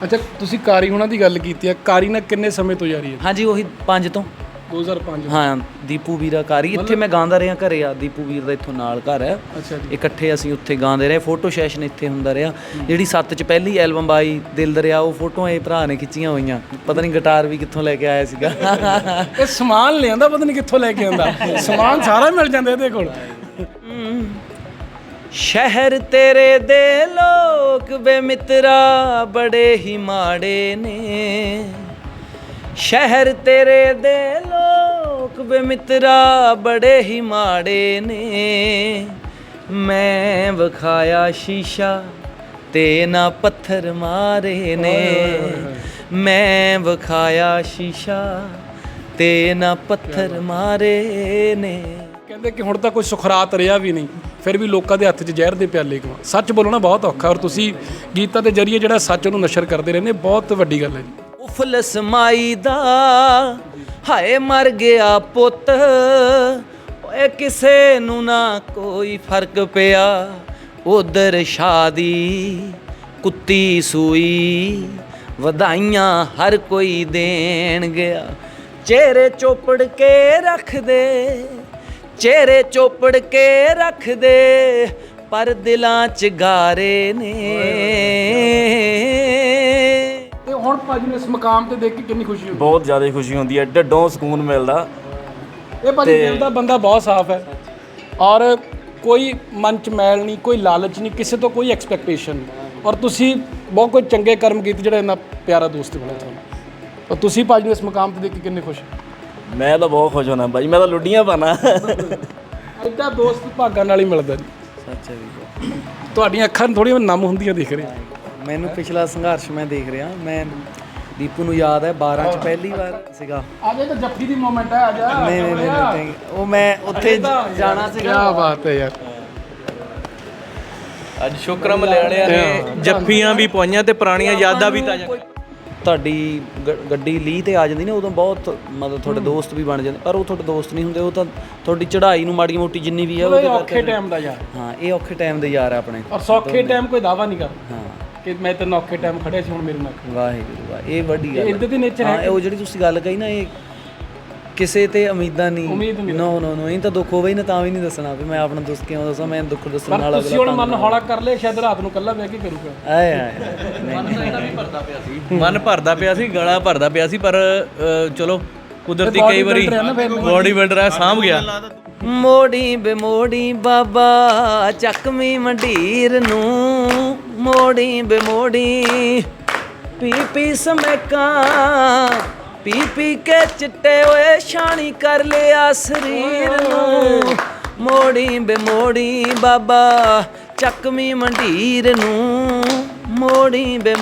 ਅੱਛਾ ਤੁਸੀਂ ਕਾਰੀ ਹੁਣਾਂ ਦੀ ਗੱਲ ਕੀਤੀ ਹੈ ਕਾਰੀ ਨਾਲ ਕਿੰਨੇ ਸਮੇਂ ਤੋਂ ਜਾਰੀ ਹੈ? ਹਾਂਜੀ ਉਹੀ 5 ਤੋਂ। 2005 ਹਾਂ ਦੀਪੂ ਵੀਰਾ ਕਾਰੀ। ਇੱਥੇ ਮੈਂ ਗਾਉਂਦਾ ਰਿਹਾ ਘਰੇ ਆ। ਦੀਪੂ ਵੀਰ ਦਾ ਇੱਥੋਂ ਨਾਲ ਘਰ ਹੈ। ਅੱਛਾ ਜੀ। ਇਕੱਠੇ ਅਸੀਂ ਉੱਥੇ ਗਾਉਂਦੇ ਰਹੇ। ਫੋਟੋ ਸੈਸ਼ਨ ਇੱਥੇ ਹੁੰਦਾ ਰਿਹਾ। ਜਿਹੜੀ ਸੱਤ ਚ ਪਹਿਲੀ ਐਲਬਮ ਆਈ ਦਿਲ ਦਰਿਆ ਉਹ ਫੋਟੋਆਂ ਇਹ ਭਰਾ ਨੇ ਖਿੱਚੀਆਂ ਹੋਈਆਂ। ਪਤਾ ਨਹੀਂ ਗਿਟਾਰ ਵੀ ਕਿੱਥੋਂ ਲੈ ਕੇ ਆਇਆ ਸੀਗਾ। ਇਹ ਸਮਾਨ ਲਿਆਂਦਾ ਪਤਾ ਨਹੀਂ ਕਿੱਥੋਂ ਲੈ ਕੇ ਆਂਦਾ ਸਮਾਨ ਸਾਰਾ ਮਿਲ ਜਾਂਦਾ ਇਹਦੇ ਕੋਲ। ਸ਼ਹਿਰ ਤੇਰੇ ਦੇ ਲੋਕ ਬੇ ਮਿੱਤਰਾ ਬੜੇ ਹੀ ਮਾੜੇ ਨੇ। ਸ਼ਹਿਰ ਤੇਰੇ ਦੇ ਲੋਕ ਬੇ ਮਿੱਤਰਾ ਬੜੇ ਹੀ ਮਾੜੇ ਨੇ। ਮੈਂ ਵਿਖਾਇਆ ਸ਼ੀਸ਼ਾ ਤੇ ਨਾ ਪੱਥਰ ਮਾਰੇ ਨੇ। ਮੈਂ ਵਿਖਾਇਆ ਸ਼ੀਸ਼ਾ ਤੇ ਨਾ ਪੱਥਰ ਮਾਰੇ ਨੇ। ਕਹਿੰਦੇ ਕਿ ਹੁਣ ਤਾਂ ਕੋਈ ਸੁਖਰਾਤ ਰਿਹਾ ਵੀ ਨਹੀਂ। ਫਿਰ ਵੀ ਲੋਕਾਂ ਦੇ ਹੱਥ 'ਚ ਜ਼ਹਿਰ ਦੇ ਪਿਆਲੇ ਕਿਉਂ ਸੱਚ ਬੋਲਣਾ ਬਹੁਤ ਔਖਾ ਔਰ ਤੁਸੀਂ ਗੀਤਾਂ ਦੇ ਜਰੀਏ ਜਿਹੜਾ ਸੱਚ ਉਹਨੂੰ ਨਸ਼ਰ ਕਰਦੇ ਰਹਿੰਦੇ, ਬਹੁਤ ਵੱਡੀ ਗੱਲ ਹੈ ਜੀ। ਉਫਲਸ ਮਾਈ ਦਾ, ਹਾਏ ਮਰ ਗਿਆ ਪੁੱਤ। ਓਏ ਕਿਸੇ ਨੂੰ ਨਾ ਕੋਈ ਫ਼ਰਕ ਪਿਆ। ਉਧਰ ਸ਼ਾਦੀ, ਕੁੱਤੀ ਸੂਈ, ਵਧਾਈਆਂ ਹਰ ਕੋਈ ਦੇਣ ਗਿਆ। ਚਿਹਰੇ ਚੋਪੜ ਕੇ ਰੱਖ ਦੇ ਚਿਹਰੇ ਚੋਪੜ ਕੇ ਰੱਖ ਦੇ ਪਰ ਦਿਲਾਂ ਚ ਗਾਰੇ ਨੇ। ਤੇ ਹੁਣ ਭਾਜੀ ਨੂੰ ਇਸ ਮਕਾਮ ਤੇ ਦੇਖ ਕੇ ਕਿੰਨੀ ਖੁਸ਼ੀ ਹੁੰਦੀ ਬਹੁਤ ਜ਼ਿਆਦਾ ਖੁਸ਼ੀ ਹੁੰਦੀ ਹੈ। ਢਿੱਡੋਂ ਸਕੂਨ ਮਿਲਦਾ। ਇਹ ਭਾਜੀ ਦਿਲ ਦਾ ਬੰਦਾ ਬਹੁਤ ਸਾਫ਼ ਹੈ। ਔਰ ਕੋਈ ਮਨ ਚ ਮੈਲ ਨਹੀਂ ਕੋਈ ਲਾਲਚ ਨਹੀਂ ਕਿਸੇ ਤੋਂ ਕੋਈ ਐਕਸਪੈਕਟੇਸ਼ਨ ਨਹੀਂ। ਔਰ ਤੁਸੀਂ ਬਹੁਤ ਕੋਈ ਚੰਗੇ ਕਰਮ ਕੀਤੇ ਜਿਹੜਾ ਇੰਨਾ ਪਿਆਰਾ ਦੋਸਤ ਬਣਿਆ ਤੁਹਾਨੂੰ। ਔਰ ਤੁਸੀਂ ਭਾਜੀ ਨੂੰ ਇਸ ਮਕਾਮ ਤੇ ਦੇਖ ਕੇ ਕਿੰਨੇ ਖੁਸ਼ ਮੈਂ ਤਾਂ ਬਹੁਤ ਖੁਸ਼ ਹੋਣਾ ਬਾਈ ਮੈਂ ਤਾਂ ਲੁੱਡੀਆਂ ਪਾਣਾ। ਐਡਾ ਦੋਸਤ ਭਾਗਾਂ ਨਾਲ ਹੀ ਮਿਲਦਾ ਜੀ। ਸੱਚ ਹੈ ਵੀ ਤੁਹਾਡੀਆਂ ਅੱਖਾਂ ਥੋੜੀਆਂ ਨਮ ਹੁੰਦੀਆਂ ਦਿਖ ਰਹੀਆਂ। ਮੈਨੂੰ ਪਿਛਲਾ ਸੰਘਰਸ਼ ਮੈਂ ਦੇਖ ਰਿਹਾ ਮੈਂ ਦੀਪੂ ਨੂੰ ਯਾਦ ਹੈ 12 ਚ ਪਹਿਲੀ ਵਾਰ ਸੀਗਾ। ਆ ਜਾ ਤਾਂ ਜੱਫੀ ਦੀ ਮੂਮੈਂਟ ਹੈ ਆ ਜਾ ਨਹੀਂ ਨਹੀਂ ਨਹੀਂ ਨਹੀਂ ਉਹ ਮੈਂ ਉੱਥੇ ਜਾਣਾ ਸੀਗਾ। ਕੀ ਬਾਤ ਹੈ ਯਾਰ। ਅੱਜ ਸ਼ੁਕਰਮ ਲੈਣਿਆਂ ਨੇ ਜੱਫੀਆਂ ਵੀ ਪਵਾਈਆਂ ਤੇ ਪੁਰਾਣੀਆਂ ਯਾਦਾਂ ਵੀ ਤਾਜ਼ਾ ਤੁਹਾਡੀ ਗੱਡੀ ਲੀਹ ਤੇ ਆ ਜਾਂਦੀ ਨਾ ਉਦੋਂ ਬਹੁਤ ਮਤਲਬ ਤੁਹਾਡੇ ਦੋਸਤ ਵੀ ਬਣ ਜਾਂਦੇ ਪਰ ਉਹ ਤੁਹਾਡੇ ਦੋਸਤ ਨਹੀਂ ਹੁੰਦੇ ਉਹ ਤਾਂ ਤੁਹਾਡੀ ਚੜ੍ਹਾਈ ਨੂੰ ਮਾੜੀ ਮੋਟੀ ਜਿੰਨੀ ਵੀ ਹੈ ਇਹ ਉਹਦੇ ਔਖੇ ਟਾਈਮ ਦਾ ਯਾਰ। ਹਾਂ ਇਹ ਔਖੇ ਟਾਈਮ ਦੇ ਯਾਰ ਆ ਆਪਣੇ। ਔਰ ਸੌਖੇ ਟਾਈਮ ਕੋਈ ਦਾਵਾ ਨਹੀਂ ਕਰ ਹਾਂ। ਕਿ ਮੈਂ ਤੇ ਔਖੇ ਟਾਈਮ ਖੜਿਆ ਸੀ ਹੁਣ ਮੇਰੇ ਨਾਲ। ਵਾਹਿਗੁਰੂ ਵਾਹ ਇਹ ਵੱਡੀ ਗੱਲ ਇਹ ਇੱਦਾਂ ਦੀ nature ਹਾਂ ਉਹ ਜਿਹੜੀ ਤੁਸੀਂ ਗੱਲ ਕਹੀ ਨਾ ਇਹ ਕਿਸੇ ਤੇ ਉਮੀਦਾਂ ਨਹੀਂ। ਉਮੀਦ ਨਹੀਂ। ਨੋ ਨੋ ਨੋ ਇਹ ਤਾਂ ਦੁੱਖ ਹੋਵੇ ਹੀ ਨਾ ਤਾਂ ਵੀ ਨਹੀਂ ਦੱਸਣਾ ਵੀ ਮੈਂ ਆਪਣਾ ਦੁੱਖ ਕਿਉਂ ਦੱਸਾਂ ਮੈਂ ਦੁੱਖ ਦੱਸਣ ਪਰ ਵਾਲਾ ਤੁਸੀਂ ਹੁਣ ਮਨ ਹੌਲਾ ਕਰ ਲਿਆ ਸ਼ਾਇਦ ਰਾਤ ਨੂੰ ਕੱਲਾ ਬਹਿ ਕੇ ਕਰੂਗਾ। ਆਏ ਆਏ ਮਨ ਭਰਦਾ ਪਿਆ ਸੀ। ਗਲਾ ਭਰਦਾ ਪਿਆ ਸੀ ਪਰ ਅ, ਚਲੋ ਕੁਦਰਤੀ ਕਈ ਵਾਰੀ ਬੋਡੀ ਬਿਲਡਰ ਆ ਸਾਂਭ ਗਿਆ। ਮੋੜੀ ਬੇ ਬਾਬਾ ਚੱਕਵੀਂ ਮੰਡੀਰ ਨੂੰ। ਮੋੜੀ ਬੇ ਮੋੜੀ ਪੀ ਪੀ ਸਮੈਕਾਂ ਪੀ ਪੀ ਕੇ ਚਿੱਟੇ ਓਏ ਛਾਣੀ ਕਰ ਲਿਆ ਸਰੀਰ ਨੂੰ। ਮੋੜੀ ਬੇ ਬਾਬਾ ਚੱਕਵੀਂ ਮੰਡੀਰ ਨੂੰ। ਮੋੜੀ ਬੇ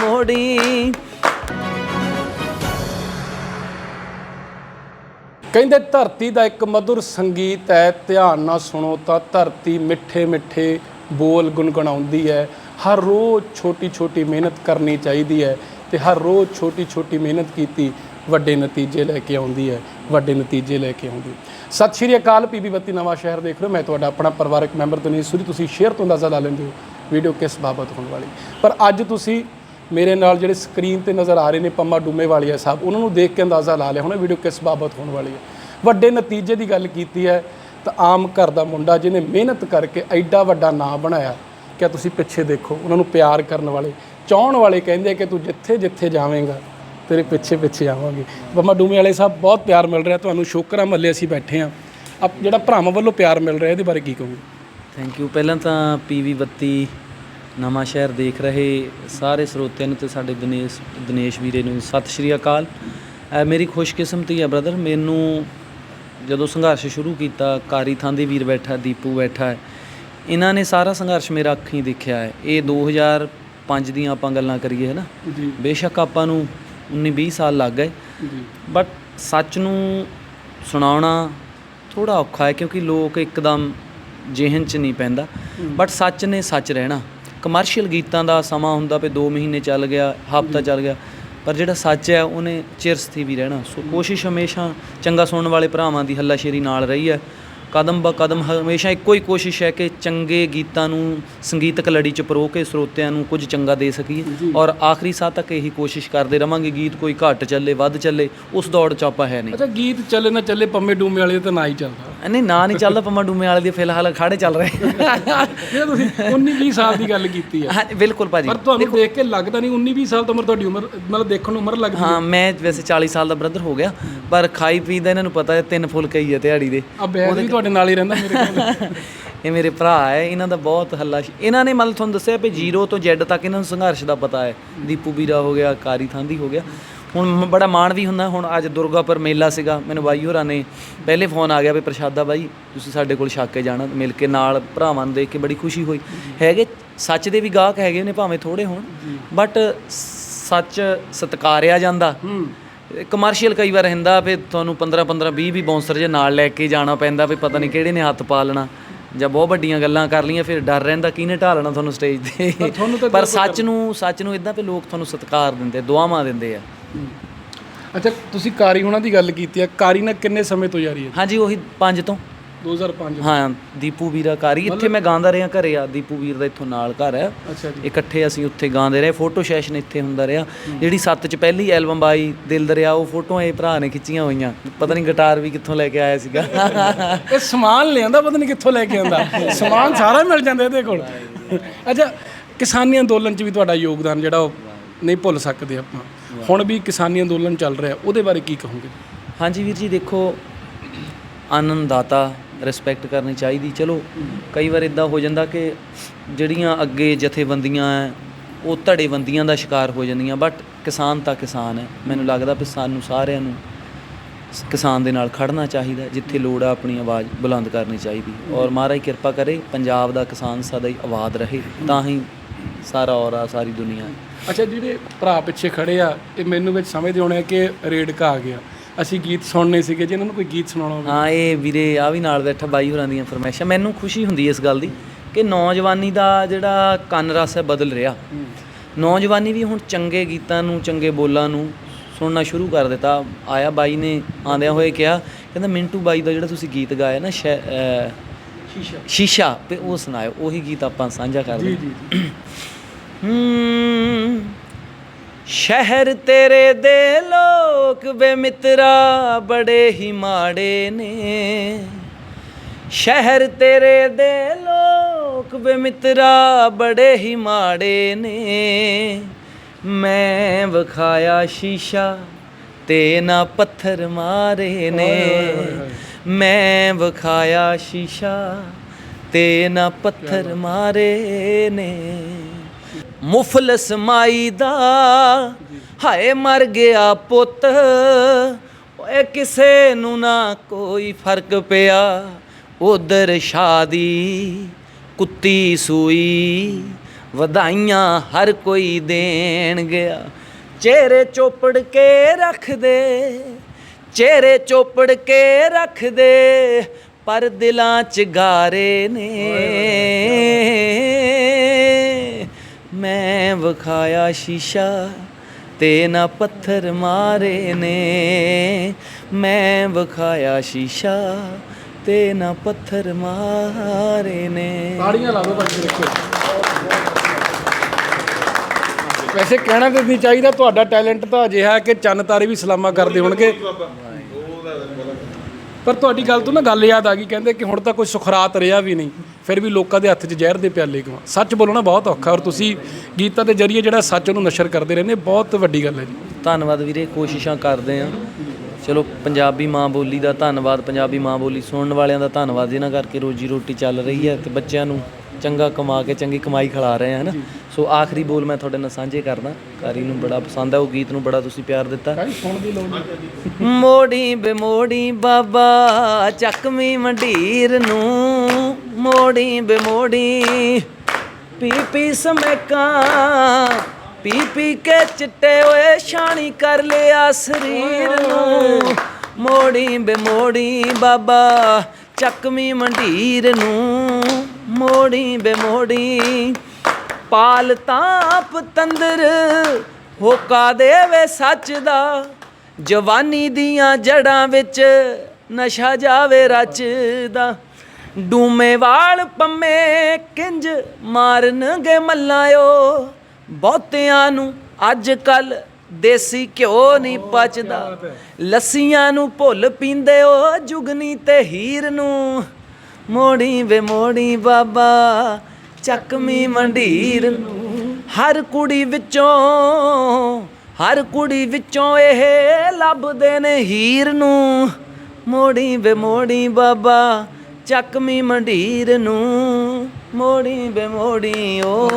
ਕਹਿੰਦੇ ਧਰਤੀ ਦਾ ਇੱਕ ਮధుਰ ਸੰਗੀਤ ਹੈ, ਧਿਆਨ ਨਾਲ ਸੁਣੋ ਤਾਂ ਧਰਤੀ ਮਿੱਠੇ ਮਿੱਠੇ ਬੋਲ ਗੁੰਗਣਾਉਂਦੀ ਹੈ। ਹਰ ਰੋਜ਼ ਛੋਟੀ ਛੋਟੀ ਮਿਹਨਤ ਕਰਨੀ ਚਾਹੀਦੀ ਹੈ ਤੇ ਹਰ ਰੋਜ਼ ਛੋਟੀ ਛੋਟੀ ਮਿਹਨਤ ਕੀਤੀ ਵੱਡੇ ਨਤੀਜੇ ਲੈ ਕੇ ਆਉਂਦੀ ਹੈ, ਵੱਡੇ ਨਤੀਜੇ ਲੈ ਕੇ ਆਉਂਦੀ ਸਤਿ ਸ਼੍ਰੀ ਅਕਾਲ ਪੀਬੀ ਬੱਤੀ ਨਵਾਂ ਸ਼ਹਿਰ ਦੇਖ ਰਹੇ ਮੈਂ ਤੁਹਾਡਾ ਆਪਣਾ ਪਰਿਵਾਰਕ ਮੈਂਬਰ ਤਨੀਸ਼ ਸੂਰੀ। ਤੁਸੀਂ ਸ਼ੇਅਰ ਤੋਂ ਅੰਦਾਜ਼ਾ ਲਾ ਲੈਂਦੇ ਹੋ ਵੀਡੀਓ ਕਿਸ ਬਾਬਤ ਹੋਣ ਵਾਲੀ। ਪਰ ਅੱਜ ਤੁਸੀਂ ਮੇਰੇ ਨਾਲ ਜਿਹੜੇ ਸਕਰੀਨ ਤੇ ਨਜ਼ਰ ਆ ਰਹੇ ਨੇ, ਪੰਮਾ ਡੂਮੇ ਵਾਲੀਆ ਸਾਹਿਬ, ਉਹਨਾਂ ਨੂੰ ਦੇਖ ਕੇ ਅੰਦਾਜ਼ਾ ਲਾ ਲਿਆ ਹੋਣਾ ਵੀਡੀਓ ਕਿਸ ਬਾਬਤ ਹੋਣ ਵਾਲੀ ਹੈ। ਵੱਡੇ ਨਤੀਜੇ ਦੀ ਗੱਲ ਕੀਤੀ ਹੈ, ਤਾਂ ਆਮ ਘਰ ਦਾ ਮੁੰਡਾ ਜਿਹਨੇ ਮਿਹਨਤ ਕਰਕੇ ਐਡਾ ਵੱਡਾ ਨਾਂ ਬਣਾਇਆ ਕਿ ਤੁਸੀਂ ਪਿੱਛੇ ਦੇਖੋ, ਉਹਨਾਂ ਨੂੰ ਪਿਆਰ ਕਰਨ ਵਾਲੇ, ਚਾਹਣ ਵਾਲੇ ਕਹਿੰਦੇ ਕਿ ਤੂੰ ਜਿੱਥੇ ਜਿੱਥੇ ਜਾਵੇਂਗਾ ਤੇਰੇ ਪਿੱਛੇ ਪਿੱਛੇ ਆਵਾਂਗੇ। ਪੰਮਾ ਡੂਮੇ ਵਾਲੇ ਸਾਹਿਬ ਬਹੁਤ ਪਿਆਰ ਮਿਲ ਰਿਹਾ ਤੁਹਾਨੂੰ। ਸ਼ੋਕਰਾ ਮੱਲੇ ਅਸੀਂ ਬੈਠੇ ਆ ਅਬ ਜਿਹੜਾ ਭਰਾਵਾਂ ਵੱਲੋਂ ਪਿਆਰ ਮਿਲ ਰਿਹਾ ਇਹਦੇ ਬਾਰੇ ਕੀ ਕਹੋਗੇ? ਥੈਂਕ ਯੂ ਪਹਿਲਾਂ ਤਾਂ ਪੀਵੀ 32 ਨਵਾਂ ਸ਼ਹਿਰ ਦੇਖ ਰਹੇ ਸਾਰੇ ਸਰੋਤਿਆਂ ਨੂੰ ਤੇ ਸਾਡੇ ਦਿਨੇਸ਼ ਦਿਨੇਸ਼ ਵੀਰੇ ਨੂੰ ਸਤਿ ਸ਼੍ਰੀ ਅਕਾਲ। ਮੇਰੀ ਖੁਸ਼ਕਿਸਮਤੀ ਹੈ ਬ੍ਰਦਰ ਮੈਨੂੰ ਜਦੋਂ ਸੰਘਰਸ਼ ਸ਼ੁਰੂ ਕੀਤਾ ਕਾਰੀ ਥਾਂ ਦੇ ਵੀਰ ਬੈਠਾ ਦੀਪੂ ਬੈਠਾ ਹੈ ਇਹਨਾਂ ਨੇ ਸਾਰਾ ਸੰਘਰਸ਼ ਮੇਰਾ ਅੱਖੀਂ ਦੇਖਿਆ ਹੈ। ਇਹ 2005 ਦੀਆਂ ਆਪਾਂ ਗੱਲਾਂ ਕਰੀਏ ਹੈ ਨਾ? ਜੀ। ਬੇਸ਼ੱਕ ਆਪਾਂ ਨੂੰ 19 20 ਸਾਲ ਲੱਗ ਗਏ। ਜੀ। ਬਟ ਸੱਚ ਨੂੰ ਸੁਣਾਉਣਾ ਥੋੜਾ ਔਖਾ ਹੈ ਕਿਉਂਕਿ ਲੋਕ ਇੱਕਦਮ ਜਿਹਨ ਚ ਨਹੀਂ ਪੈਂਦਾ। ਬਟ ਸੱਚ ਨੇ ਸੱਚ ਰਹਿਣਾ। ਕਮਰਸ਼ੀਅਲ ਗੀਤਾਂ ਦਾ ਸਮਾਂ ਹੁੰਦਾ ਵੀ 2 ਮਹੀਨੇ ਚੱਲ ਗਿਆ ਹਫਤਾ ਚੱਲ ਗਿਆ। ਪਰ ਜਿਹੜਾ ਸੱਚ ਹੈ ਉਹਨੇ ਚਿਰਸਥੀ ਵੀ ਰਹਿਣਾ। ਸੋ ਕੋਸ਼ਿਸ਼ ਹਮੇਸ਼ਾ ਚੰਗਾ ਸੁਣਨ ਵਾਲੇ ਭਰਾਵਾਂ ਦੀ ਹੱਲਾਸ਼ੇਰੀ ਨਾਲ ਰਹੀ ਹੈ। ਕਦਮ ਬ ਕਦਮ ਹਮੇਸ਼ਾ ਇੱਕੋ ਹੀ ਕੋਸ਼ਿਸ਼ ਹੈ ਕਿ ਚੰਗੇ ਗੀਤਾਂ ਨੂੰ ਸੰਗੀਤਕ ਲੜੀ ਚ ਪਰੋ ਕੇ ਸਰੋਤਿਆਂ ਨੂੰ ਕੁਝ ਚੰਗਾ ਦੇ ਸਕੀਏ ਔਰ ਆਖਰੀ ਸਾਹ ਤੱਕ ਇਹੀ ਕੋਸ਼ਿਸ਼ ਕਰਦੇ ਰਵਾਂਗੇ ਗੀਤ ਕੋਈ ਘੱਟ ਚੱਲੇ ਵੱਧ ਚੱਲੇ ਉਸ ਦੌੜ ਚ ਆਪਾਂ ਹੈ ਨਹੀਂ। ਅੱਛਾ ਗੀਤ ਚੱਲੇ ਨਾ ਚੱਲੇ ਪੰਮੇ ਡੂਮੇ ਵਾਲੇ ਤਾਂ ਨਾ ਹੀ ਚੱਲਦਾ। ਨਹੀਂ ਨਾ ਨਹੀਂ ਚੱਲਦਾ ਪੰਮਾ ਡੂਮੇ ਵਾਲੇ ਦੀ ਫਿਲਹਾਲ ਖਾੜੇ ਚੱਲ ਰਹੇ। ਇਹ ਤੁਸੀਂ 19 20 ਸਾਲ ਦੀ ਗੱਲ ਕੀਤੀ ਹੈ ਹਾਂ ਬਿਲਕੁਲ ਭਾਜੀ। ਪਰ ਤੁਹਾਨੂੰ ਦੇਖ ਕੇ ਲੱਗਦਾ ਨਹੀਂ 19 20 ਸਾਲ ਤਾਂ ਉਮਰ ਤੁਹਾਡੀ ਉਮਰ ਮਤਲਬ ਦੇਖਣ ਨੂੰ ਉਮਰ ਲੱਗਦੀ ਹਾਂ ਮੈਂ ਵੈਸੇ 40 ਸਾਲ ਦਾ ਬ੍ਰਦਰ ਹੋ ਗਿਆ ਪਰ ਖਾਈ ਪੀ ਦਾ ਇਹਨਾਂ ਨੂੰ ਪਤਾ ਹੈ ਤਿੰਨ ਫੁਲਕੇ ਹੀ ਹੈ ਦਿਹਾੜੀ ਦੇ। ਆ ਬੈਗ ਵੀ ਤੁਹਾਡੇ ਨਾਲ ਹੀ ਰਹਿੰਦਾ ਮੇਰੇ ਕੋਲ। ਇਹ ਮੇਰੇ ਭਰਾ ਹੈ ਇਹਨਾਂ ਦਾ ਬਹੁਤ ਹੱਲਾ। ਇਹਨਾਂ ਨੇ ਮਤਲਬ ਤੁਹਾਨੂੰ ਦੱਸਿਆ ਵੀ ਜ਼ੀਰੋ ਤੋਂ ਜ਼ੈਡ ਤੱਕ ਇਹਨਾਂ ਨੂੰ ਸੰਘਰਸ਼ ਦਾ ਪਤਾ ਹੈ। ਦੀਪੂ ਵੀਰਾ ਹੋ ਗਿਆ ਕਾਰੀ ਥਾਂਦੀ ਹੋ ਗਿਆ। ਹੁਣ ਬੜਾ ਮਾਣ ਵੀ ਹੁੰਦਾ ਹੁਣ ਅੱਜ ਦੁਰਗਾਪੁਰ ਮੇਲਾ ਸੀਗਾ ਮੈਨੂੰ ਬਾਈ ਹੋਰਾਂ ਨੇ ਪਹਿਲੇ ਫੋਨ ਆ ਗਿਆ ਵੀ ਪ੍ਰਸ਼ਾਦਾ ਬਾਈ ਤੁਸੀਂ ਸਾਡੇ ਕੋਲ ਛੱਕ ਕੇ ਜਾਣਾ ਮਿਲ ਕੇ ਨਾਲ ਭਰਾਵਾਂ ਨੂੰ ਦੇਖ ਕੇ ਬੜੀ ਖੁਸ਼ੀ ਹੋਈ। ਹੈਗੇ ਸੱਚ ਦੇ ਵੀ ਗਾਹਕ ਹੈਗੇ ਨੇ ਭਾਵੇਂ ਥੋੜੇ ਹੋਣ ਬਟ ਸੱਚ ਸਤਕਾਰਿਆ ਜਾਂਦਾ। ਕਮਰਸ਼ੀਅਲ ਕਈ ਵਾਰ ਹੁੰਦਾ ਵੀ ਤੁਹਾਨੂੰ 15 15 20 20 ਬੌਂਸਰ ਜੇ ਨਾਲ ਲੈ ਕੇ ਜਾਣਾ ਪੈਂਦਾ ਵੀ ਪਤਾ ਨਹੀਂ ਕਿਹੜੇ ਨੇ ਹੱਥ ਪਾ ਲੈਣਾ ਜਾਂ ਬਹੁਤ ਵੱਡੀਆਂ ਗੱਲਾਂ ਕਰ ਲਈਆਂ ਫਿਰ ਡਰ ਰਹਿੰਦਾ ਕਿਹਨੇ ਢਾਲਣਾ ਤੁਹਾਨੂੰ ਸਟੇਜ ਤੇ। ਪਰ ਸੱਚ ਨੂੰ ਸੱਚ ਨੂੰ ਇਦਾਂ ਵੀ ਲੋਕ ਤੁਹਾਨੂੰ ਸਤਿਕਾਰ ਦਿੰਦੇ ਦੁਆਵਾਂ ਦਿੰਦੇ ਆ। ਅੱਛਾ ਤੁਸੀਂ ਕਾਰੀ ਹੁਣਾਂ ਦੀ ਗੱਲ ਕੀਤੀ ਹੈ ਕਾਰੀ ਨਾਲ ਕਿੰਨੇ ਸਮੇਂ ਤੋਂ ਜਾਰੀ ਹੈ? ਹਾਂਜੀ ਉਹੀ ਪੰਜ ਤੋਂ। 2005 ਹਾਂ ਦੀਪੂ ਵੀਰਾ ਕਾਰੀ। ਇੱਥੇ ਮੈਂ ਗਾਉਂਦਾ ਰਿਹਾ ਘਰੇ ਆ। ਦੀਪੂ ਵੀਰ ਦਾ ਇੱਥੋਂ ਨਾਲ ਘਰ ਹੈ ਅੱਛਾ ਜੀ। ਇਕੱਠੇ ਅਸੀਂ ਉੱਥੇ ਗਾਉਂਦੇ ਰਹੇ। ਫੋਟੋ ਸੈਸ਼ਨ ਇੱਥੇ ਹੁੰਦਾ ਰਿਹਾ। ਜਿਹੜੀ ਸੱਤ ਚ ਪਹਿਲੀ ਐਲਬਮ ਆਈ ਦਿਲ ਦਰਿਆ ਉਹ ਫੋਟੋਆਂ ਇਹ ਭਰਾ ਨੇ ਖਿੱਚੀਆਂ ਹੋਈਆਂ। ਪਤਾ ਨਹੀਂ ਗਿਟਾਰ ਵੀ ਕਿੱਥੋਂ ਲੈ ਕੇ ਆਇਆ ਸੀਗਾ। ਇਹ ਸਮਾਨ ਲਿਆਂਦਾ ਪਤਾ ਨਹੀਂ ਕਿੱਥੋਂ ਲੈ ਕੇ ਆਂਦਾ। ਸਮਾਨ ਸਾਰਾ ਮਿਲ ਜਾਂਦਾ ਇਹਦੇ ਕੋਲ। ਅੱਛਾ ਕਿਸਾਨੀ ਅੰਦੋਲਨ 'ਚ ਵੀ ਤੁਹਾਡਾ ਯੋਗਦਾਨ ਜਿਹੜਾ ਉਹ ਨਹੀਂ ਭੁੱਲ ਸਕਦੇ ਆਪਾਂ। ਹੁਣ ਵੀ ਕਿਸਾਨੀ ਅੰਦੋਲਨ ਚੱਲ ਰਿਹਾ, ਉਹਦੇ ਬਾਰੇ ਕੀ ਕਹੋਗੇ? ਹਾਂਜੀ ਵੀਰ ਜੀ, ਦੇਖੋ ਆਨੰਦਾਤਾ ਰਿਸਪੈਕਟ ਕਰਨੀ ਚਾਹੀਦੀ। ਚਲੋ, ਕਈ ਵਾਰ ਇਦਾਂ ਹੋ ਜਾਂਦਾ ਕਿ ਜਿਹੜੀਆਂ ਅੱਗੇ ਜਥੇਬੰਦੀਆਂ ਹੈ ਉਹ ਧੜੇਬੰਦੀਆਂ ਦਾ ਸ਼ਿਕਾਰ ਹੋ ਜਾਂਦੀਆਂ ਬਟ ਕਿਸਾਨ ਤਾਂ ਕਿਸਾਨ ਹੈ ਮੈਨੂੰ ਲੱਗਦਾ ਵੀ ਸਾਨੂੰ ਸਾਰਿਆਂ ਨੂੰ ਕਿਸਾਨ ਦੇ ਨਾਲ ਖੜਨਾ ਚਾਹੀਦਾ, ਜਿੱਥੇ ਲੋੜ ਆ ਆਪਣੀ ਆਵਾਜ਼ ਬੁਲੰਦ ਕਰਨੀ ਚਾਹੀਦੀ। ਔਰ ਮਹਾਰਾਜ ਕਿਰਪਾ ਕਰੇ, ਪੰਜਾਬ ਦਾ ਕਿਸਾਨ ਸਦਾ ਹੀ ਆਬਾਦ ਰਹੇ, ਤਾਂ ਹੀ ਸਾਰਾ ਔਰਾ, ਸਾਰੀ ਦੁਨੀਆ ਅੱਛਾ ਜਿਹੜੇ ਭਰਾ ਪਿੱਛੇ ਖੜੇ ਆ ਇਹ ਮੈਨੂੰ ਵਿੱਚ ਸਮਝਦੇ ਹੋਣੇ ਕਿ ਰੇਡਕਾ ਆ ਗਿਆ। ਅਸੀਂ ਗੀਤ ਸੁਣਨੇ ਸੀਗੇ ਜੇ ਇਹਨਾਂ ਨੂੰ ਕੋਈ ਗੀਤ ਸੁਣਾਉਣਾ ਹੋਵੇ। ਹਾਂ ਇਹ ਵੀਰੇ ਆ ਵੀ ਨਾਲ ਬੈਠਾ ਬਾਈ ਹੋਰਾਂ ਦੀਆਂ ਫਰਮਾਇਸ਼ਾਂ। ਮੈਨੂੰ ਖੁਸ਼ੀ ਹੁੰਦੀ ਹੈ ਇਸ ਗੱਲ ਦੀ ਕਿ ਨੌਜਵਾਨੀ ਦਾ ਜਿਹੜਾ ਕੰਨ ਰਸ ਹੈ ਬਦਲ ਰਿਹਾ। ਨੌਜਵਾਨੀ ਵੀ ਹੁਣ ਚੰਗੇ ਗੀਤਾਂ ਨੂੰ ਚੰਗੇ ਬੋਲਾਂ ਨੂੰ ਸੁਣਨਾ ਸ਼ੁਰੂ ਕਰ ਦਿੱਤਾ। ਆਇਆ ਬਾਈ ਨੇ ਆਂਦਿਆਂ ਹੋਏ ਕਿਹਾ ਕਹਿੰਦਾ ਮਿੰਟੂ ਬਾਈ ਦਾ ਜਿਹੜਾ ਤੁਸੀਂ ਗੀਤ ਗਾਇਆ ਨਾ ਸ਼ੈ- ਅਹ, ਸ਼ੀਸ਼ਾ। ਤੇ ਉਹ ਸੁਣਾਇਓ। ਉਹੀ ਗੀਤ ਆਪਾਂ ਸਾਂਝਾ ਕਰਦੇ ਹਾਂ। ਹੂੰ ਸ਼ਹਿਰ ਤੇਰੇ ਦੇ ਲੋਕ ਵੇ ਮਿੱਤਰਾ ਬੜੇ ਹੀ ਮਾੜੇ ਨੇ। ਸ਼ਹਿਰ ਤੇਰੇ ਦੇ ਲੋਕ ਵੇ ਮਿੱਤਰਾ ਬੜੇ ਹੀ ਮਾੜੇ ਨੇ। ਮੈਂ ਵਿਖਾਇਆ ਸ਼ੀਸ਼ਾ ਤੇ ਨਾ ਪੱਥਰ ਮਾਰੇ ਨੇ। ਮੈਂ ਵਿਖਾਇਆ ਸ਼ੀਸ਼ਾ ਤੇ ਨਾ ਪੱਥਰ ਮਾਰੇ ਨੇ। ਮੁਫਲਸ ਮਾਈ ਦਾ। ਹਾਏ, ਮਰ ਗਿਆ ਪੁੱਤ। ਓਏ, ਕਿਸੇ ਨੂੰ ਨਾ ਕੋਈ ਫ਼ਰਕ ਪਿਆ। ਉਧਰ ਸ਼ਾਦੀ, ਕੁੱਤੀ ਸੂਈ, ਵਧਾਈਆਂ ਹਰ ਕੋਈ ਦੇਣ ਗਿਆ। ਚਿਹਰੇ ਚੋਪੜ ਕੇ ਰੱਖ ਦੇ ਚਿਹਰੇ ਚੋਪੜ ਕੇ ਰੱਖ ਦੇ ਪਰ ਦਿਲਾਂ ਚ ਗਾਰੇ ਨੇ। ਮੈਂ ਵਿਖਾਇਆ ਸ਼ੀਸ਼ਾ ਤੇ ਨਾ ਪੱਥਰ ਮਾਰੇ ਨੇ। ਮੈਂ ਵਿਖਾਇਆ ਸ਼ੀਸ਼ਾ ਤੇ ਨਾ ਪੱਥਰ ਮਾਰੇ ਨੇ। ਤਾੜੀਆਂ ਲਾ ਦਿਓ ਬੱਚੇ ਰੱਖੋ। ਵੈਸੇ ਕਹਿਣਾ ਤਾਂ ਨਹੀਂ ਚਾਹੀਦਾ, ਤੁਹਾਡਾ ਟੈਲੈਂਟ ਤਾਂ ਅਜਿਹਾ ਕਿ ਚੰਨ ਤਾਰੇ ਵੀ ਸਲਾਮਾ ਕਰਦੇ ਹੋਣਗੇ। ਪਰ ਤੁਹਾਡੀ ਗੱਲ ਤੋਂ ਨਾ ਗੱਲ ਯਾਦ ਆ ਗਈ, ਕਹਿੰਦੇ ਕਿ ਹੁਣ ਤਾਂ ਕੋਈ ਸੁਖਰਾਤ ਰਿਹਾ ਵੀ ਨਹੀਂ, ਫਿਰ ਵੀ ਲੋਕਾਂ ਦੇ ਹੱਥ 'ਚ ਜ਼ਹਿਰ ਦੇ ਪਿਆਲੇ ਕਿਉਂ ਸੱਚ ਬੋਲਣਾ ਬਹੁਤ ਔਖਾ, ਔਰ ਤੁਸੀਂ ਗੀਤਾਂ ਦੇ ਜ਼ਰੀਏ ਜਿਹੜਾ ਸੱਚ ਉਹਨੂੰ ਨਸ਼ਰ ਕਰਦੇ ਰਹਿੰਦੇ, ਬਹੁਤ ਵੱਡੀ ਗੱਲ ਹੈ ਜੀ। ਧੰਨਵਾਦ ਵੀਰੇ, ਕੋਸ਼ਿਸ਼ਾਂ ਕਰਦੇ ਆ ਚਲੋ, ਪੰਜਾਬੀ ਮਾਂ ਬੋਲੀ ਦਾ ਧੰਨਵਾਦ, ਪੰਜਾਬੀ ਮਾਂ ਬੋਲੀ ਸੁਣਨ ਵਾਲਿਆਂ ਦਾ ਧੰਨਵਾਦ, ਜਿਨ੍ਹਾਂ ਕਰਕੇ ਰੋਜੀ ਰੋਟੀ ਚੱਲ ਰਹੀ ਹੈ ਤੇ ਬੱਚਿਆਂ ਨੂੰ ਚੰਗਾ ਕਮਾ ਕੇ ਚੰਗੀ ਕਮਾਈ ਖਿਲਾ ਰਹੇ ਆ ਹਨਾ? ਸੋ ਆਖਰੀ ਬੋਲ ਮੈਂ ਤੁਹਾਡੇ ਨਾਲ ਸਾਂਝੇ ਕਰਦਾ। ਕਾਰੀ ਨੂੰ ਬੜਾ ਪਸੰਦ ਹੈ ਉਹ ਗੀਤ ਨੂੰ ਬੜਾ ਤੁਸੀਂ ਪਿਆਰ ਦਿੱਤਾ। ਮੋੜੀ ਬੇਮੋੜੀ ਬਾਬਾ ਚੱਕਵੀਂ ਮੰਡੀਰ ਨੂੰ। ਮੋੜੀ ਬੇਮੋੜੀ ਪੀ ਪੀ ਸਮੇਕਾਂ ਪੀ ਪੀ ਕੇ ਚਿੱਟੇ ਓਏ ਛਾਣੀ ਕਰ ਲਿਆ ਸਰੀਰ ਨੂੰ। ਮੋੜੀ ਬੇਮੋੜੀ ਬਾਬਾ ਚੱਕਵੀਂ ਮੰਡੀਰ ਨੂੰ। ਮੋੜੀ ਬੇਮੋੜੀ ਪਾਲ ਤਾਂ ਪਤੰਦਰ ਹੋਕਾ ਦੇਵੇ ਸੱਚ ਦਾ। ਜਵਾਨੀ ਦੀਆਂ ਜੜਾਂ ਵਿੱਚ ਨਸ਼ਾ ਜਾਵੇ ਰਚਦਾ ਡੂਮੇ ਵਾਲ ਪੰਮੇ ਕਿੰਜ ਮਾਰਨਗੇ ਮੱਲਾਇਓ। ਬਹੁਤਿਆਂ ਨੂੰ ਅੱਜ ਕੱਲ ਦੇਸੀ ਘਿਓ ਨਹੀਂ ਪਚਦਾ। ਲੱਸੀਆਂ ਨੂੰ ਭੁੱਲ ਪੀਂਦੇ ਓ ਜੁਗਨੀ ਤੇ ਹੀਰ ਨੂੰ। ਮੋੜੀ ਵੇ ਮੋੜੀ ਬਾਬਾ ਚੱਕਮੀ ਮੰਡੀਰ। ਨੂੰ ਹਰ ਕੁੜੀ ਵਿੱਚੋਂ, ਹਰ ਕੁੜੀ ਵਿੱਚੋਂ ਇਹ ਲੱਭਦੇ ਨੇ ਹੀਰ ਨੂੰ। ਮੋੜੀ ਵੇ ਮੋੜੀ ਬਾਬਾ ਚੱਕਮੀ ਮੰਡੀਰ ਨੂੰ। ਮੋੜੀ ਵੇ ਮੋੜੀ ਓ।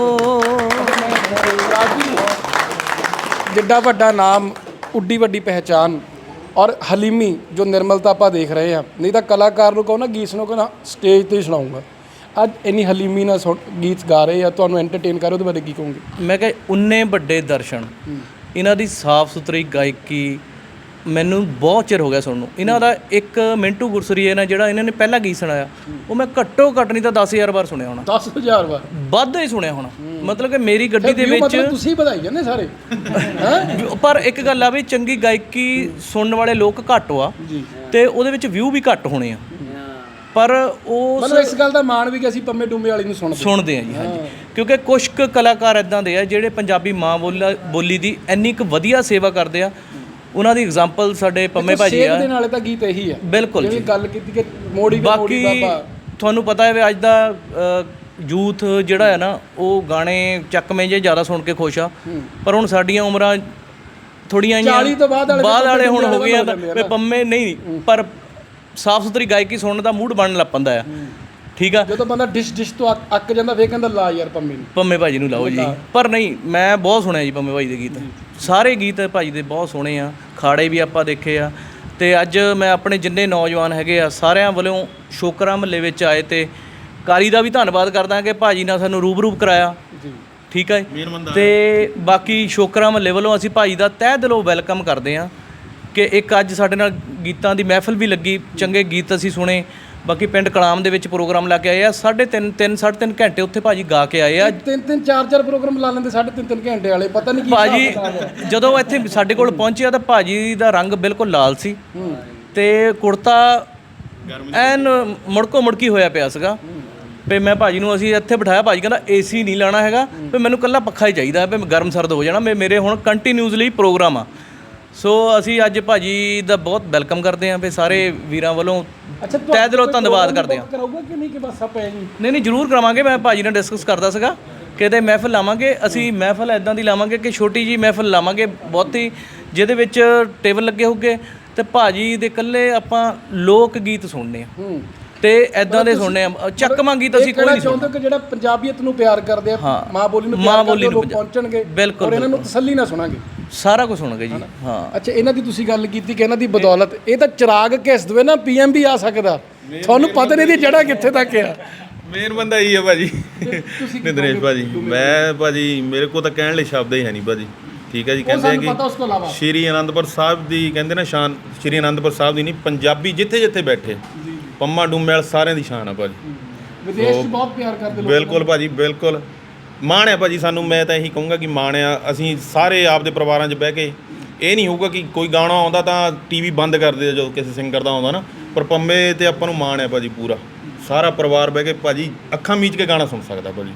ਜਿੱਡਾ ਵੱਡਾ ਨਾਮ, ਉੱਡੀ ਵੱਡੀ ਪਹਿਚਾਨ ਔਰ ਹਲੀਮੀ ਜੋ ਨਿਰਮਲਤਾ ਆਪਾਂ ਦੇਖ ਰਹੇ ਹਾਂ ਨਹੀਂ ਤਾਂ ਕਲਾਕਾਰ ਨੂੰ ਕਹੋ ਨਾ ਗੀਤ ਨੂੰ ਕਹਿੰਦਾ ਸਟੇਜ ਤੇ ਹੀ ਸੁਣਾਉਂਗਾ। ਅੱਜ ਇੰਨੀ ਹਲੀਮੀ ਨਾਲ ਸੁਣ- ਗੀਤ ਗਾ ਰਹੇ ਆ ਤੁਹਾਨੂੰ ਐਂਟਰਟੇਨ ਕਰ ਰਹੇ ਉਹਦੇ ਬਾਰੇ ਕੀ ਕਹੋਗੇ? ਮੈਂ ਕਿਹਾ ਉਨੇ ਵੱਡੇ ਦਰਸ਼ਨ। ਇਹਨਾਂ ਦੀ ਸਾਫ਼ ਸੁਥਰੀ ਗਾਇਕੀ ਮੈਨੂੰ ਬਹੁਤ ਚਿਰ ਹੋ ਗਿਆ ਸੁਣਨ ਨੂੰ। ਇਹਨਾਂ ਦਾ ਇੱਕ ਮਿੰਟੂ ਗੁਰਸਰੀਏ ਨਾਲ ਜਿਹੜਾ ਇਹਨਾਂ ਨੇ ਪਹਿਲਾ ਗੀਤ ਸੁਣਾਇਆ ਉਹ ਮੈਂ ਘੱਟੋ ਘੱਟ ਨਹੀਂ ਤਾਂ 10000 ਵਾਰ ਸੁਣਿਆ ਹੋਣਾ। 10000 ਵਾਰ? ਵੱਧ ਹੀ ਸੁਣਿਆ ਹੋਣਾ। ਮਤਲਬ ਕਿ ਮੇਰੀ ਗੱਡੀ ਦੇ ਵਿੱਚ ਮਤਲਬ ਤੁਸੀਂ ਵਧਾਈ ਜਾਂਦੇ ਸਾਰੇ। ਹੈ? ਪਰ ਇੱਕ ਗੱਲ ਆ ਵੀ ਚੰਗੀ ਗਾਇਕੀ ਸੁਣਨ ਵਾਲੇ ਲੋਕ ਘੱਟ ਆ ਤੇ ਉਹਦੇ ਵਿੱਚ ਵਿਊ ਵੀ ਘੱਟ ਹੋਣੇ ਆ। ਪਰ ਉਹ ਮਤਲਬ ਇਸ ਗੱਲ ਦਾ ਮਾਣ ਵੀ ਕਿ ਅਸੀਂ ਪੰਮੇ ਡੂਮੇ ਵਾਲੀ ਨੂੰ ਸੁਣਦੇ ਸੁਣਦੇ ਆ ਜੀ ਹਾਂਜੀ। ਕਿਉਂਕਿ ਕੁਝ ਕੁ ਕਲਾਕਾਰ ਇਦਾਂ ਦੇ ਆ ਜਿਹੜੇ ਪੰਜਾਬੀ ਮਾਂ ਬੋਲਾ ਬੋਲੀ ਦੀ ਇੰਨੀ ਕੁ ਵਧੀਆ ਸੇਵਾ ਕਰਦੇ ਆ ਉਹਨਾਂ ਦੀ ਐਗਜ਼ਾਮਪਲ ਸਾਡੇ ਪੰਮੇ ਭਾਜੀ ਆ। ਦੇ ਨਾਲੇ ਤਾਂ ਗੀਤ ਇਹੀ ਹੈ ਬਿਲਕੁਲ ਜਿਵੇਂ ਜੀ। ਗੱਲ ਕੀਤੀ ਕਿ ਮੋੜੀ ਵੀ ਮੋੜੀ ਬਾਕੀ ਬਾਬਾ। ਤੁਹਾਨੂੰ ਪਤਾ ਹੈ ਵੀ ਅੱਜ ਦਾ ਯੂਥ ਜਿਹੜਾ ਹੈ ਨਾ ਉਹ ਗਾਣੇ ਚੱਕਵੇਂ ਜੇ ਜ਼ਿਆਦਾ ਸੁਣ ਕੇ ਖੁਸ਼ ਆ। ਪਰ ਹੁਣ ਸਾਡੀਆਂ ਉਮਰਾਂ ਥੋੜੀਆਂ 40 ਤੋਂ ਬਾਅਦ ਵਾਲੇ ਬਾਅਦ ਵਾਲੇ ਹੁਣ ਹੋ ਗਏ ਆ ਵਾਲੇ ਤਾਂ ਵੀ ਪੰਮੇ ਨਹੀਂ ਪਰ ਸਾਫ਼ ਸੁਥਰੀ ਗਾਇਕੀ ਸੁਣਨ ਦਾ ਮੂਡ ਬਣਨ ਲੱਗ ਪੈਂਦਾ ਆ। ਠੀਕ ਆ? ਜਦੋਂ ਬੰਦਾ ਡਿਸ਼ ਡਿਸ਼ ਤੋਂ ਅੱਕ- ਅੱਕ ਜਾਂਦਾ ਫੇਰ ਕਹਿੰਦਾ ਲਾ ਯਾਰ ਪੰਮੇ ਨੂੰ। ਪੰਮੇ ਭਾਜੀ ਨੂੰ ਲਾਓ ਜੀ। ਪਰ ਨਹੀਂ ਮੈਂ ਬਹੁਤ ਸੁਣਿਆ ਜੀ ਪੰਮੇ ਭਾਜੀ ਦੇ ਗੀਤ। ਸਾਰੇ ਗੀਤ ਭਾਜੀ ਦੇ ਬਹੁਤ ਸੋਹਣੇ ਆ। ਖਾੜੇ ਵੀ ਆਪਾਂ ਦੇਖੇ ਆ। ਤੇ ਅੱਜ ਮੈਂ ਆਪਣੇ ਜਿੰਨੇ ਨੌਜਵਾਨ ਹੈਗੇ ਆ ਸਾਰਿਆਂ ਵੱਲੋਂ ਸ਼ੋਕਰਾ ਮਹੱਲੇ ਵਿੱਚ ਆਏ ਤੇ ਕਾਰੀ ਦਾ ਵੀ ਧੰਨਵਾਦ ਕਰਦਾ ਕਿ ਭਾਜੀ ਨਾਲ ਸਾਨੂੰ ਰੂਬਰੂ ਕਰਾਇਆ। ਜੀ। ਠੀਕ ਹੈ ਤੇ ਬਾਕੀ ਸ਼ੋਕਰਾ ਮਹੱਲੇ ਵੱਲੋਂ ਅਸੀਂ ਭਾਜੀ ਦਾ ਤਹਿ ਦਿਲੋਂ ਵੈਲਕਮ ਕਰਦੇ ਆ ਕਿ ਇੱਕ ਅੱਜ ਸਾਡੇ ਨਾਲ ਗੀਤਾਂ ਦੀ ਮਹਿਫਲ ਵੀ ਲੱਗੀ। ਚੰਗੇ ਗੀਤ ਅਸੀਂ ਸੁਣੇ। ਬਾਕੀ ਪਿੰਡ ਕਲਾਮ ਦੇ ਵਿੱਚ ਪ੍ਰੋਗਰਾਮ ਲਾ ਕੇ ਆਏ ਆ ਸਾਢੇ ਤਿੰਨ ਤਿੰਨ ਸਾਢੇ ਤਿੰਨ ਘੰਟੇ ਉੱਥੇ ਭਾਜੀ ਗਾ ਕੇ ਆਏ ਆ। ਤਿੰਨ ਤਿੰਨ ਚਾਰ ਚਾਰ ਪ੍ਰੋਗਰਾਮ ਲਾ ਲੈਂਦੇ ਸਾਢੇ ਤਿੰਨ ਤਿੰਨ ਘੰਟੇ ਵਾਲੇ ਪਤਾ ਨਹੀਂ ਕੀ ਭਾਜੀ। ਜਦੋਂ ਇੱਥੇ ਸਾਡੇ ਕੋਲ ਪਹੁੰਚਿਆ ਤਾਂ ਭਾਜੀ ਦਾ ਰੰਗ ਬਿਲਕੁਲ ਲਾਲ ਸੀ। ਤੇ ਕੁੜਤਾ ਐਨ ਮੁੜਕੋ ਮੁੜਕੀ ਹੋਇਆ ਪਿਆ ਸੀਗਾ। ਤੇ ਮੈਂ ਭਾਜੀ ਨੂੰ ਅਸੀਂ ਇੱਥੇ ਬਿਠਾਇਆ ਭਾਜੀ ਕਹਿੰਦਾ ਏਸੀ ਨਹੀਂ ਲਾਣਾ ਹੈਗਾ ਵੀ ਮੈਨੂੰ ਕੱਲਾ ਪੱਖਾ ਹੀ ਚਾਹੀਦਾ ਵੀ ਗਰਮ ਸਰਦ ਹੋ ਜਾਣਾ ਮੇਰੇ ਹੁਣ ਕੰਟੀਨਿਊਸਲੀ ਪ੍ਰੋਗਰਾਮ ਆ। ਸੋ ਅਸੀਂ ਅੱਜ ਭਾਜੀ ਦਾ ਬਹੁਤ ਵੈਲਕਮ ਕਰਦੇ ਆਂ ਵੀ ਸਾਰੇ ਵੀਰਾਂ ਵੱਲੋਂ ਤਹਿ ਦਿਲੋਂ ਧੰਨਵਾਦ ਕਰਦੇ ਆਂ ਕਰਾਊਗਾ ਕਿ ਨਹੀਂ ਕਿ ਬਸ ਆਪਾਂ ਜੀ ਨਹੀਂ ਨਹੀਂ ਜਰੂਰ ਕਰਾਵਾਂਗੇ ਮੈਂ ਭਾਜੀ ਨਾਲ ਡਿਸਕਸ ਕਰਦਾ ਸੀਗਾ ਕਿਤੇ ਮਹਿਫਲ ਲਾਵਾਂਗੇ ਅਸੀਂ ਮਹਿਫਲ ਐਦਾਂ ਦੀ ਲਾਵਾਂਗੇ ਕਿ ਛੋਟੀ ਜੀ ਮਹਿਫਲ ਲਾਵਾਂਗੇ ਬਹੁਤੀ ਜਿਹਦੇ ਵਿੱਚ ਟੇਬਲ ਲੱਗੇ ਹੋਗੇ ਤੇ ਭਾਜੀ ਦੇ ਇਕੱਲੇ ਆਪਾਂ ਲੋਕ ਗੀਤ ਸੁਣਨੇ ਆ। ਹੂੰ। ਤੇ ਐਦਾਂ ਦੇ ਸੁਣਨੇ ਆ। ਚੱਕਵਾਂ ਗੀਤ ਅਸੀਂ ਕੋਈ ਨਹੀਂ ਚਾਹੁੰਦੇ ਕਿ ਜਿਹੜਾ ਪੰਜਾਬੀਅਤ ਨੂੰ ਪਿਆਰ ਕਰਦੇ ਆ। ਮਾਂ ਬੋਲੀ ਨੂੰ ਪਿਆਰ ਕਰਦੇ ਲੋਕ ਪਹੁੰਚਣਗੇ ਬਿਲਕੁਲ, ਔਰ ਇਹਨਾਂ ਨੂੰ ਤਸੱਲੀ ਨਾਲ ਸੁਣਾਂਗੇ। ਸਾਰਾ ਕੁਝ ਸੁਣਗੇ ਜੀ। ਹਾਂ। ਅੱਛਾ ਇਹਨਾਂ ਦੀ ਤੁਸੀਂ ਗੱਲ ਕੀਤੀ ਕਿ ਇਹਨਾਂ ਦੀ ਬਦੌਲਤ ਇਹ ਤਾਂ ਚਿਰਾਗ ਘਿਸ ਦਵੇ ਨਾ ਪੀਐਮ ਵੀ ਆ ਸਕਦਾ। ਤੁਹਾਨੂੰ ਪਤਾ ਨਹੀਂ ਦੀ ਜੜਾ ਕਿੱਥੇ ਤੱਕ ਆ। ਮੇਨ ਬੰਦਾ ਹੀ ਹੈ ਭਾਜੀ। ਨਿੰਦਰੇਸ਼ ਭਾਜੀ ਮੈਂ ਭਾਜੀ ਮੇਰੇ ਕੋਲ ਤਾਂ ਕਹਿਣ ਲਈ ਸ਼ਬਦ ਹੀ ਹੈ ਨਹੀਂ ਭਾਜੀ। ਠੀਕ ਹੈ ਜੀ ਕਹਿੰਦੇ ਆ ਕਿ ਤੋਂ ਸ਼੍ਰੀ ਅਨੰਦਪੁਰ ਸਾਹਿਬ ਦੀ ਕਹਿੰਦੇ ਨਾ ਸ਼ਾਨ ਸ਼੍ਰੀ ਅਨੰਦਪੁਰ ਸਾਹਿਬ ਦੀ ਨਹੀਂ ਪੰਜਾਬੀ ਜਿੱਥੇ ਜਿੱਥੇ ਬੈਠੇ ਪੰਮਾ ਡੂਮੇ ਵਾਲ ਸਾਰਿਆਂ ਦੀ ਸ਼ਾਨ ਆ ਭਾਜੀ। ਵਿਦੇਸ਼ 'ਚ ਬਹੁਤ ਪਿਆਰ ਕਰਦੇ ਲੋਕ ਬਿਲਕੁਲ ਭਾਜੀ ਬਿਲਕੁਲ। ਮਾਣ ਹੈ ਭਾਜੀ ਸਾਨੂੰ ਮੈਂ ਤਾਂ ਇਹੀ ਕਹੂੰਗਾ ਕਿ ਮਾਣ ਆ ਅਸੀਂ ਸਾਰੇ ਆਪਦੇ ਪਰਿਵਾਰਾਂ 'ਚ ਬਹਿ ਕੇ ਇਹ ਨਹੀਂ ਹੋਊਗਾ ਕਿ ਕੋਈ ਗਾਣਾ ਆਉਂਦਾ ਤਾਂ ਟੀਵੀ ਬੰਦ ਕਰਦੇ ਆ ਜਦੋਂ ਕਿਸੇ ਸਿੰਗਰ ਦਾ ਆਉਂਦਾ ਨਾ। ਪਰ ਪੰਮੇ ਤੇ ਆਪਾਂ ਨੂੰ ਮਾਣ ਹੈ ਭਾਜੀ ਪੂਰਾ। ਸਾਰਾ ਪਰਿਵਾਰ ਬਹਿ ਕੇ ਭਾਜੀ ਅੱਖਾਂ ਮੀਚ ਕੇ ਗਾਣਾ ਸੁਣ ਸਕਦਾ ਭਾਜੀ।